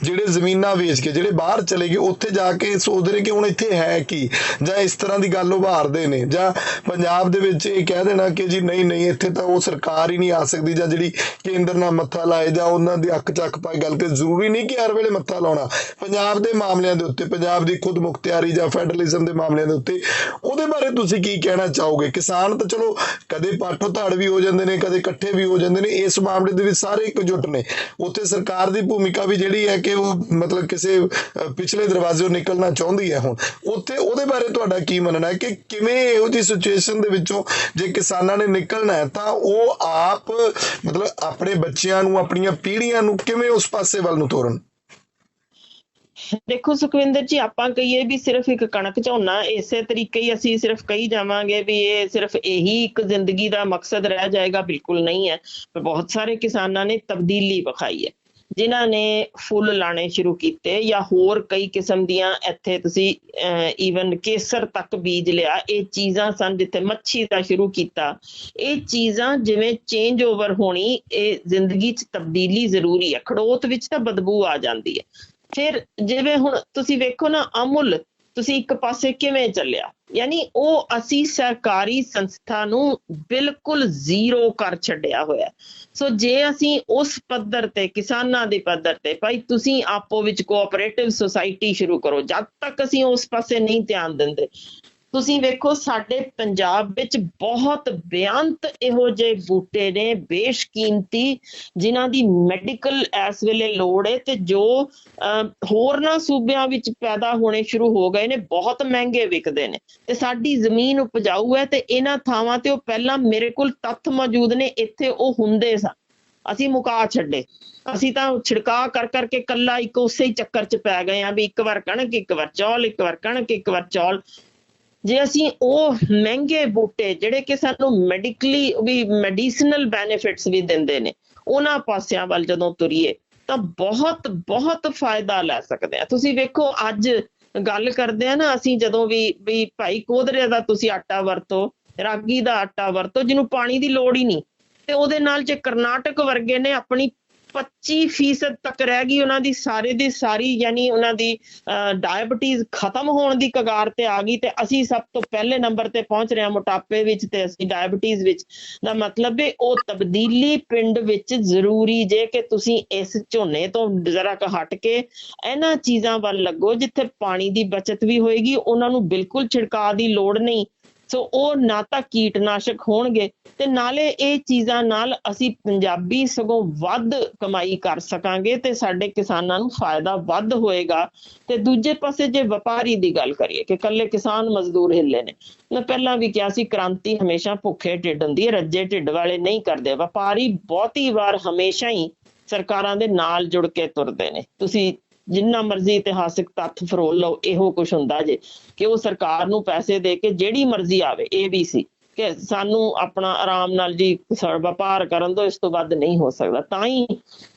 ਜਿਹੜੇ ਜ਼ਮੀਨਾਂ ਵੇਚ ਕੇ, ਜਿਹੜੇ ਬਾਹਰ ਚਲੇ ਗਏ, ਉੱਥੇ ਜਾ ਕੇ ਸੋਚਦੇ ਨੇ ਕਿ ਹੁਣ ਇੱਥੇ ਹੈ ਕੀ? ਜਾਂ ਇਸ ਤਰ੍ਹਾਂ ਦੀ ਗੱਲ ਉਭਾਰਦੇ ਨੇ। ਜਾਂ ਪੰਜਾਬ ਦੇ ਵਿੱਚ ਇਹ ਕਹਿ ਦੇਣਾ ਕਿ ਜੀ ਨਹੀਂ ਨਹੀਂ, ਇੱਥੇ ਤਾਂ ਉਹ ਸਰਕਾਰ ਹੀ ਨਹੀਂ ਆ ਸਕਦੀ ਜਾਂ ਜਿਹੜੀ ਕੇਂਦਰ ਨਾਲ ਮੱਥਾ ਲਾਏ ਜਾਂ ਉਹਨਾਂ ਦੀ ਅੱਖ ਚੱਕ ਪਾਈ ਗੱਲ ਕਿ ਜ਼ਰੂਰੀ ਨਹੀਂ ਕਿ ਹਰ ਵੇਲੇ ਮੱਥਾ ਲਾਉਣਾ। ਪੰਜਾਬ ਦੇ ਮਾਮਲਿਆਂ ਦੇ ਉੱਤੇ, ਪੰਜਾਬ ਦੀ ਖੁਦ ਮੁਖਤਿਆਰੀ ਜਾਂ ਫੈਡਰਲਿਜ਼ਮ ਦੇ ਮਾਮਲਿਆਂ ਦੇ ਉੱਤੇ, ਉਹਦੇ ਬਾਰੇ ਤੁਸੀਂ ਕੀ ਕਹਿਣਾ ਚਾਹੋਗੇ? ਕਿਸਾਨ ਤਾਂ ਚਲੋ ਕਦੇ ਪਾਠੋ ਧਾੜ ਵੀ ਹੋ ਜਾਂਦੇ ਨੇ, ਕਦੇ ਇਕੱਠੇ ਵੀ ਹੋ ਜਾਂਦੇ ਨੇ। ਇਸ ਮਾਮਲੇ ਦੇ ਵਿੱਚ ਸਾਰੇ ਇਕਜੁੱਟ ਨੇ। ਉੱਥੇ ਸਰਕਾਰ ਦੀ ਭੂਮਿਕਾ ਵੀ ਜਿਹੜੀ ਹੈ ਕਿ ਉਹ ਮਤਲਬ ਕਿਸੇ ਪਿਛਲੇ ਦਰਵਾਜ਼ਿਓਂ ਨਿਕਲਣਾ ਚਾਹੁੰਦੀ ਹੈ ਹੁਣ। ਉੱਥੇ ਉਹਦੇ ਬਾਰੇ ਤੁਹਾਡਾ ਕੀ ਮੰਨਣਾ ਹੈ ਕਿ ਕਿਵੇਂ ਇਹੋ ਜਿਹੀ ਸਿਚੁਏਸ਼ਨ ਦੇ ਵਿੱਚੋਂ ਜੇ ਕਿਸਾਨਾਂ ਨੇ ਨਿਕਲਣਾ ਹੈ, ਤਾਂ ਉਹ ਆਪ ਮਤਲਬ ਆਪਣੇ ਬੱਚਿਆਂ ਨੂੰ, ਆਪਣੀਆਂ ਪੀੜ੍ਹੀਆਂ ਨੂੰ ਕਿਵੇਂ ਉਸ ਪਾਸੇ ਵੱਲ ਨੂੰ ਤੋਰਨ? ਦੇਖੋ ਸੁਖਵਿੰਦਰ ਜੀ, ਆਪਾਂ ਕਹੀਏ ਵੀ ਸਿਰਫ ਇੱਕ ਕਣਕ ਝੋਨਾ, ਇਸੇ ਤਰੀਕੇ ਹੀ ਅਸੀਂ ਸਿਰਫ ਕਹੀ ਜਾਵਾਂਗੇ ਵੀ ਇਹ ਸਿਰਫ ਇਹੀ ਇੱਕ ਜ਼ਿੰਦਗੀ ਦਾ ਮਕਸਦ ਰਹਿ ਜਾਏਗਾ। ਬਿਲਕੁਲ ਨਹੀਂ ਹੈ। ਬਹੁਤ ਸਾਰੇ ਕਿਸਾਨਾਂ ਨੇ ਤਬਦੀਲੀ ਵਿਖਾਈ ਹੈ। ਜਿਨ੍ਹਾਂ ਨੇ ਫੁੱਲ ਲਾਣੇ ਸ਼ੁਰੂ ਕੀਤੇ ਜਾਂ ਹੋਰ ਕਈ ਕਿਸਮ ਦੀਆਂ ਇੱਥੇ ਤੁਸੀਂ ਈਵਨ ਕੇਸਰ ਤੱਕ ਬੀਜ ਲਿਆ, ਇਹ ਚੀਜ਼ਾਂ ਸਨ ਜਿੱਥੇ ਮੱਛੀ ਦਾ ਸ਼ੁਰੂ ਕੀਤਾ। ਇਹ ਚੀਜ਼ਾਂ ਜਿਵੇਂ ਚੇਂਜ ਓਵਰ ਹੋਣੀ, ਇਹ ਜ਼ਿੰਦਗੀ 'ਚ ਤਬਦੀਲੀ ਜ਼ਰੂਰੀ ਹੈ। ਖੜੋਤ ਵਿੱਚ ਤਾਂ ਬਦਬੂ ਆ ਜਾਂਦੀ ਹੈ। ਫਿਰ ਜਿਵੇਂ ਹੁਣ ਤੁਸੀਂ ਵੇਖੋ ਨਾ, ਅਮੁੱਲ ਤੁਸੀਂ ਇੱਕ ਪਾਸੇ ਕਿਵੇਂ ਚੱਲਿਆ? ਯਾਨੀ ਉਹ ਅਸੀਂ ਸਰਕਾਰੀ ਸੰਸਥਾ ਨੂੰ ਬਿਲਕੁਲ ਜ਼ੀਰੋ ਕਰ ਛੱਡਿਆ ਹੋਇਆ ਸੋ ਜੇ ਅਸੀਂ ਉਸ ਪੱਧਰ ਤੇ, ਕਿਸਾਨਾਂ ਦੇ ਪੱਧਰ ਤੇ, ਭਾਈ ਤੁਸੀਂ ਆਪੋ ਵਿੱਚ ਕੋਆਪਰੇਟਿਵ ਸੁਸਾਇਟੀ ਸ਼ੁਰੂ ਕਰੋ। ਜਦ ਤੱਕ ਅਸੀਂ ਉਸ ਪਾਸੇ ਨਹੀਂ ਧਿਆਨ ਦਿੰਦੇ ਤੁਸੀਂ ਵੇਖੋ, ਸਾਡੇ ਪੰਜਾਬ ਵਿੱਚ ਬਹੁਤ ਬੇਅੰਤ ਇਹੋ ਜਿਹੇ ਬੂਟੇ ਨੇ, ਬੇਸ਼ਕੀਮਤੀ, ਜਿਨ੍ਹਾਂ ਦੀ ਮੈਡੀਕਲ ਇਸ ਵੇਲੇ ਲੋੜ ਹੈ ਤੇ ਜੋ ਹੋਰਨਾਂ ਸੂਬਿਆਂ ਵਿੱਚ ਪੈਦਾ ਹੋਣੇ ਸ਼ੁਰੂ ਹੋ ਗਏ ਨੇ, ਬਹੁਤ ਮਹਿੰਗੇ ਵਿਕਦੇ ਨੇ। ਤੇ ਸਾਡੀ ਜ਼ਮੀਨ ਉਪਜਾਊ ਹੈ ਤੇ ਇਹਨਾਂ ਥਾਵਾਂ ਤੇ ਉਹ ਪਹਿਲਾਂ ਮੇਰੇ ਕੋਲ ਤੱਥ ਮੌਜੂਦ ਨੇ, ਇੱਥੇ ਉਹ ਹੁੰਦੇ ਸਨ। ਅਸੀਂ ਮੁਕਾ ਛੱਡੇ। ਅਸੀਂ ਤਾਂ ਛਿੜਕਾ ਕਰ ਕਰਕੇ ਕੱਲਾ ਇੱਕ ਉਸੇ ਹੀ ਚੱਕਰ 'ਚ ਪੈ ਗਏ ਆ ਵੀ ਇੱਕ ਵਾਰ ਕਣਕ, ਇੱਕ ਵਾਰ ਚੌਲ, ਇੱਕ ਵਾਰ ਕਣਕ, ਇੱਕ ਵਾਰ ਚੌਲ। ਜੇ ਅਸੀਂ ਉਹ ਮਹਿੰਗੇ ਬੂਟੇ ਜਿਹੜੇ ਕਿ ਸਾਨੂੰ ਮੈਡੀਕਲੀ ਵੀ ਮੈਡੀਸਿਨਲ ਬੈਨੀਫਿਟਸ ਵੀ ਦਿੰਦੇ ਨੇ, ਉਹਨਾਂ ਪਾਸਿਆਂ ਵੱਲ ਜਦੋਂ ਤੁਰੀਏ, ਤਾਂ ਬਹੁਤ ਬਹੁਤ ਫਾਇਦਾ ਲੈ ਸਕਦੇ ਆ ਤੁਸੀਂ ਵੇਖੋ, ਅੱਜ ਗੱਲ ਕਰਦੇ ਆ ਨਾ ਅਸੀਂ ਜਦੋਂ ਵੀ ਵੀ ਭਾਈ ਕੋਦਰੇ ਦਾ ਤੁਸੀਂ ਆਟਾ ਵਰਤੋ, ਰਾਗੀ ਦਾ ਆਟਾ ਵਰਤੋ, ਜਿਹਨੂੰ ਪਾਣੀ ਦੀ ਲੋੜ ਹੀ ਨਹੀਂ, ਤੇ ਉਹਦੇ ਨਾਲ ਜੇ ਕਰਨਾਟਕ ਵਰਗੇ ਨੇ ਆਪਣੀ 25% ਤੱਕ ਰਹਿ ਗਈ ਉਹਨਾਂ ਦੀ, ਸਾਰੇ ਦੀ ਸਾਰੀ ਯਾਨੀ ਉਹਨਾਂ ਦੀ ਡਾਇਬੀਟੀਜ਼ ਖਤਮ ਹੋਣ ਦੀ ਕਗਾਰ ਤੇ ਆ ਗਈ ਤੇ ਅਸੀਂ ਸਭ ਤੋਂ ਪਹਿਲੇ ਨੰਬਰ ਤੇ ਪਹੁੰਚ ਰਹੇ ਹਾਂ ਮੋਟਾਪੇ ਵਿੱਚ ਤੇ ਅਸੀਂ ਡਾਇਬੀਟੀਜ਼ ਵਿੱਚ। ਦਾ ਮਤਲਬ ਹੈ ਉਹ ਤਬਦੀਲੀ ਪਿੰਡ ਵਿੱਚ ਜ਼ਰੂਰੀ ਜੇ ਕਿ ਤੁਸੀਂ ਇਸ ਝੋਨੇ ਤੋਂ ਜ਼ਰਾ ਕ ਹਟ ਕੇ ਇਹਨਾਂ ਚੀਜ਼ਾਂ ਵੱਲ ਲੱਗੋ, ਜਿੱਥੇ ਪਾਣੀ ਦੀ ਬਚਤ ਵੀ ਹੋਏਗੀ, ਉਹਨਾਂ ਨੂੰ ਬਿਲਕੁਲ ਛਿੜਕਾਅ ਦੀ ਲੋੜ ਨਹੀਂ। ਸੋ ਉਹ ਨਾ ਤਾਂ ਕੀਟਨਾਸ਼ਕ ਹੋਣਗੇ ਤੇ ਨਾਲੇ ਇਹ ਚੀਜ਼ਾਂ ਨਾਲ ਅਸੀਂ ਪੰਜਾਬੀ ਸਗੋਂ ਵੱਧ ਕਮਾਈ ਕਰ ਸਕਾਂਗੇ ਤੇ ਸਾਡੇ ਕਿਸਾਨਾਂ ਨੂੰ ਫਾਇਦਾ ਵੱਧ ਹੋਏਗਾ। ਤੇ ਦੂਜੇ ਪਾਸੇ ਜੇ ਵਪਾਰੀ ਦੀ ਗੱਲ ਕਰੀਏ ਕਿ ਕੱਲੇ ਕਿਸਾਨ ਮਜ਼ਦੂਰ ਹਿੱਲੇ ਨੇ, ਮੈਂ ਪਹਿਲਾਂ ਵੀ ਕਿਹਾ ਸੀ ਕ੍ਰਾਂਤੀ ਹਮੇਸ਼ਾ ਭੁੱਖੇ ਢਿੱਡ ਹੁੰਦੀ ਹੈ, ਰੱਜੇ ਢਿੱਡ ਵਾਲੇ ਨਹੀਂ ਕਰਦੇ। ਵਪਾਰੀ ਬਹੁਤੀ ਵਾਰ ਹਮੇਸ਼ਾ ਹੀ ਸਰਕਾਰਾਂ ਦੇ ਨਾਲ ਜੁੜ ਕੇ ਤੁਰਦੇ ਨੇ। ਤੁਸੀਂ ਜਿੰਨਾ ਮਰਜ਼ੀ ਇਤਿਹਾਸਿਕ ਤੱਥ ਫਰੋਲ ਲਓ, ਇਹੋ ਕੁਝ ਹੁੰਦਾ ਜੇ। ਕਿ ਉਹ ਸਰਕਾਰ ਨੂੰ ਪੈਸੇ ਦੇ ਕੇ ਜਿਹੜੀ ਮਰਜ਼ੀ ਆਵੇ ABC ਕਿ ਸਾਨੂੰ ਆਪਣਾ ਆਰਾਮ ਨਾਲ ਜੀ ਵਪਾਰ ਕਰਨ ਤੋਂ ਇਸ ਤੋਂ ਵੱਧ ਨਹੀਂ ਹੋ ਸਕਦਾ। ਤਾਂ ਹੀ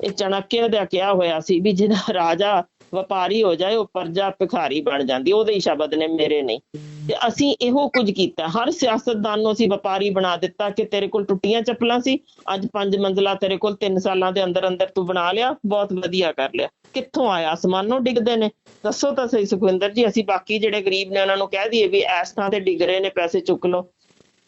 ਇਹ ਚਣਕਿਆ ਦਾ ਕਿਹਾ ਹੋਇਆ ਸੀ ਵੀ ਜਿਹੜਾ ਰਾਜਾ ਵਪਾਰੀ ਹੋ ਜਾਏ, ਉਹ ਪਰਜਾ ਭਿਖਾਰੀ ਬਣ ਜਾਂਦੀ। ਉਹਦੇ ਹੀ ਸ਼ਬਦ ਨੇ, ਮੇਰੇ ਨਹੀਂ। ਤੇ ਅਸੀਂ ਇਹੋ ਕੁਝ ਕੀਤਾ। ਹਰ ਸਿਆਸਤਦਾਨ ਨੂੰ ਅਸੀਂ ਵਪਾਰੀ ਬਣਾ ਦਿੱਤਾ ਕਿ ਤੇਰੇ ਕੋਲ ਟੁੱਟੀਆਂ ਚੱਪਲਾਂ ਸੀ, ਅੱਜ ਪੰਜ ਮੰਜ਼ਲਾ ਤੇਰੇ ਕੋਲ 3 ਸਾਲਾਂ ਦੇ ਅੰਦਰ ਅੰਦਰ ਤੂੰ ਬਣਾ ਲਿਆ, ਬਹੁਤ ਵਧੀਆ ਕਰ ਲਿਆ। ਕਿੱਥੋਂ ਆਇਆ? ਅਸਮਾਨੋਂ ਡਿੱਗਦੇ ਨੇ। ਦੱਸੋ ਤਾਂ ਸਹੀ ਸੁਖਵਿੰਦਰ ਜੀ, ਅਸੀਂ ਬਾਕੀ ਜਿਹੜੇ ਗਰੀਬ ਨੇ, ਉਹਨਾਂ ਨੂੰ ਕਹਿ ਦਈਏ ਵੀ ਇਸ ਥਾਂ ਤੇ ਡਿੱਗ ਰਹੇ ਨੇ, ਪੈਸੇ ਚੁੱਕ ਲਓ।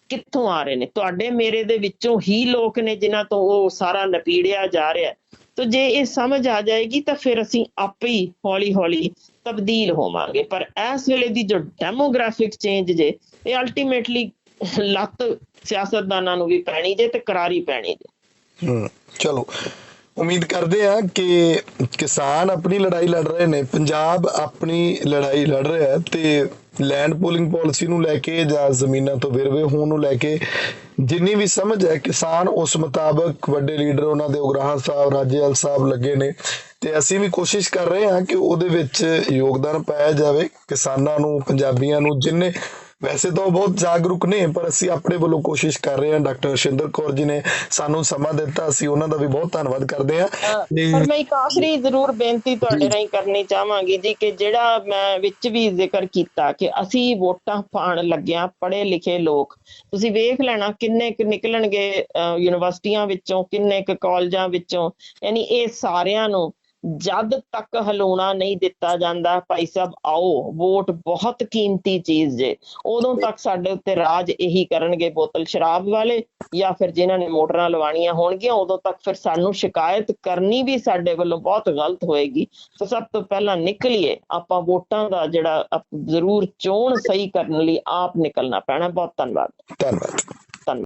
ਕਿੱਥੋਂ ਆ ਰਹੇ ਨੇ? ਤੁਹਾਡੇ ਮੇਰੇ ਦੇ ਵਿੱਚੋਂ ਹੀ ਲੋਕ ਨੇ ਜਿਨ੍ਹਾਂ ਤੋਂ ਉਹ ਸਾਰਾ ਨਪੀੜਿਆ ਜਾ ਰਿਹਾ ਤੋ ਜੇ ਇਹ ਸਮਝ ਆ ਜਾਏਗੀ ਤਾਂ ਫਿਰ ਅਸੀਂ ਆਪੇ ਹੀ ਹੌਲੀ ਹੌਲੀ ਤਬਦੀਲ ਹੋਵਾਂਗੇ। ਪਰ ਇਸ ਵੇਲੇ ਦੀ ਜੋ ਡੈਮੋਗ੍ਰਾਫਿਕ ਚੇਂਜ ਜੇ, ਇਹ ਅਲਟੀਮੇਟਲੀ ਲੱਤ ਸਿਆਸਤਦਾਨਾਂ ਨੂੰ ਵੀ ਪੈਣੀ ਜੇ ਤੇ ਕਰਾਰੀ ਪੈਣੀ ਜੇ। ਹੂੰ, ਚਲੋ। ਉਮੀਦ ਕਰਦੇ ਆ ਕਿ ਕਿਸਾਨ ਆਪਣੀ ਲੜਾਈ ਲੜ ਰਹੇ ਨੇ, ਪੰਜਾਬ ਆਪਣੀ ਲੜਾਈ ਲੜ ਰਿਹਾ ਹੈ ਤੇ ਲੈਂਡ ਪੂਲਿੰਗ ਪਾਲਿਸੀ ਨੂੰ ਲੈ ਕੇ ਜਾਂ ਜ਼ਮੀਨਾਂ ਤੋਂ ਵਿਰਵੇ ਹੋਣ ਨੂੰ ਲੈ ਕੇ ਜਿੰਨੀ ਵੀ ਸਮਝ ਹੈ, ਕਿਸਾਨ ਉਸ ਮੁਤਾਬਕ ਵੱਡੇ ਲੀਡਰ ਉਹਨਾਂ ਦੇ ਉਗਰਾਹਾਂ ਸਾਹਿਬ ਰਾਜੇਵਾਲ ਸਾਹਿਬ ਲੱਗੇ ਨੇ ਤੇ ਅਸੀਂ ਵੀ ਕੋਸ਼ਿਸ਼ ਕਰ ਰਹੇ ਹਾਂ ਕਿ ਉਹਦੇ ਵਿੱਚ ਯੋਗਦਾਨ ਪਾਇਆ ਜਾਵੇ, ਕਿਸਾਨਾਂ ਨੂੰ, ਪੰਜਾਬੀਆਂ ਨੂੰ, ਜਿੰਨੇ ਵੈਸੇ ਤਾਂ ਉਹ ਬਹੁਤ ਜਾਗਰੂਕ ਨੇ ਪਰ ਅਸੀਂ ਆਪਣੇ ਵੱਲੋਂ ਕੋਸ਼ਿਸ਼ ਕਰ ਰਹੇ ਹਾਂ ਡਾਕਟਰ ਸ਼ਿੰਦਰ ਕੌਰ ਜੀ ਨੇ ਸਾਨੂੰ ਸਮਾਂ ਦਿੱਤਾ ਅਸੀਂ ਉਹਨਾਂ ਦਾ ਵੀ ਬਹੁਤ ਧੰਨਵਾਦ ਕਰਦੇ ਹਾਂ। ਪਰ ਮੈਂ ਇੱਕ ਆਖਰੀ ਜ਼ਰੂਰ ਬੇਨਤੀ ਤੁਹਾਡੇ ਰਾਹੀਂ ਕਰਨੀ ਚਾਹਾਂਗੀ ਜੀ ਕਿ ਜਿਹੜਾ ਮੈਂ ਵਿੱਚ ਵੀ ਜ਼ਿਕਰ ਕੀਤਾ ਕਿ ਅਸੀਂ ਵੋਟਾਂ ਪਾਣ ਲੱਗਿਆ ਪੜ੍ਹੇ ਲਿਖੇ ਲੋਕ ਤੁਸੀਂ ਵੇਖ ਲੈਣਾ ਕਿੰਨੇ ਕੁ ਨਿਕਲਣਗੇ ਯੂਨੀਵਰਸਿਟੀਆਂ ਵਿੱਚੋਂ ਕਿੰਨੇ ਕੁ ਕਾਲਜਾਂ ਵਿੱਚੋਂ ਯਾਨੀ ਇਹ ਸਾਰਿਆਂ ਨੂੰ ਜਦ ਤੱਕ ਹਲੂਣਾ ਨਹੀਂ ਦਿੱਤਾ ਜਾਂਦਾ ਭਾਈ ਸਾਹਿਬ ਆਓ ਵੋਟ ਬਹੁਤ ਕੀਮਤੀ ਚੀਜ਼ ਜੇ। ਉਦੋਂ ਤੱਕ ਸਾਡੇ ਉੱਤੇ ਰਾਜ ਇਹੀ ਕਰਨਗੇ ਬੋਤਲ ਸ਼ਰਾਬ ਵਾਲੇ ਜਾਂ ਫਿਰ ਜਿਨ੍ਹਾਂ ਨੇ ਮੋਟਰਾਂ ਲਵਾਉਣੀਆਂ ਹੋਣਗੀਆਂ ਉਦੋਂ ਤੱਕ ਫਿਰ ਸਾਨੂੰ ਸ਼ਿਕਾਇਤ ਕਰਨੀ ਵੀ ਸਾਡੇ ਵੱਲੋਂ ਬਹੁਤ ਗਲਤ ਹੋਏਗੀ। ਸੋ ਸਭ ਤੋਂ ਪਹਿਲਾਂ ਨਿਕਲੀਏ ਆਪਾਂ ਵੋਟਾਂ ਦਾ ਜਿਹੜਾ ਜ਼ਰੂਰ ਚੋਣ ਸਹੀ ਕਰਨ ਲਈ ਆਪ ਨਿਕਲਣਾ ਪੈਣਾ। ਬਹੁਤ ਧੰਨਵਾਦ। ਧੰਨਵਾਦ।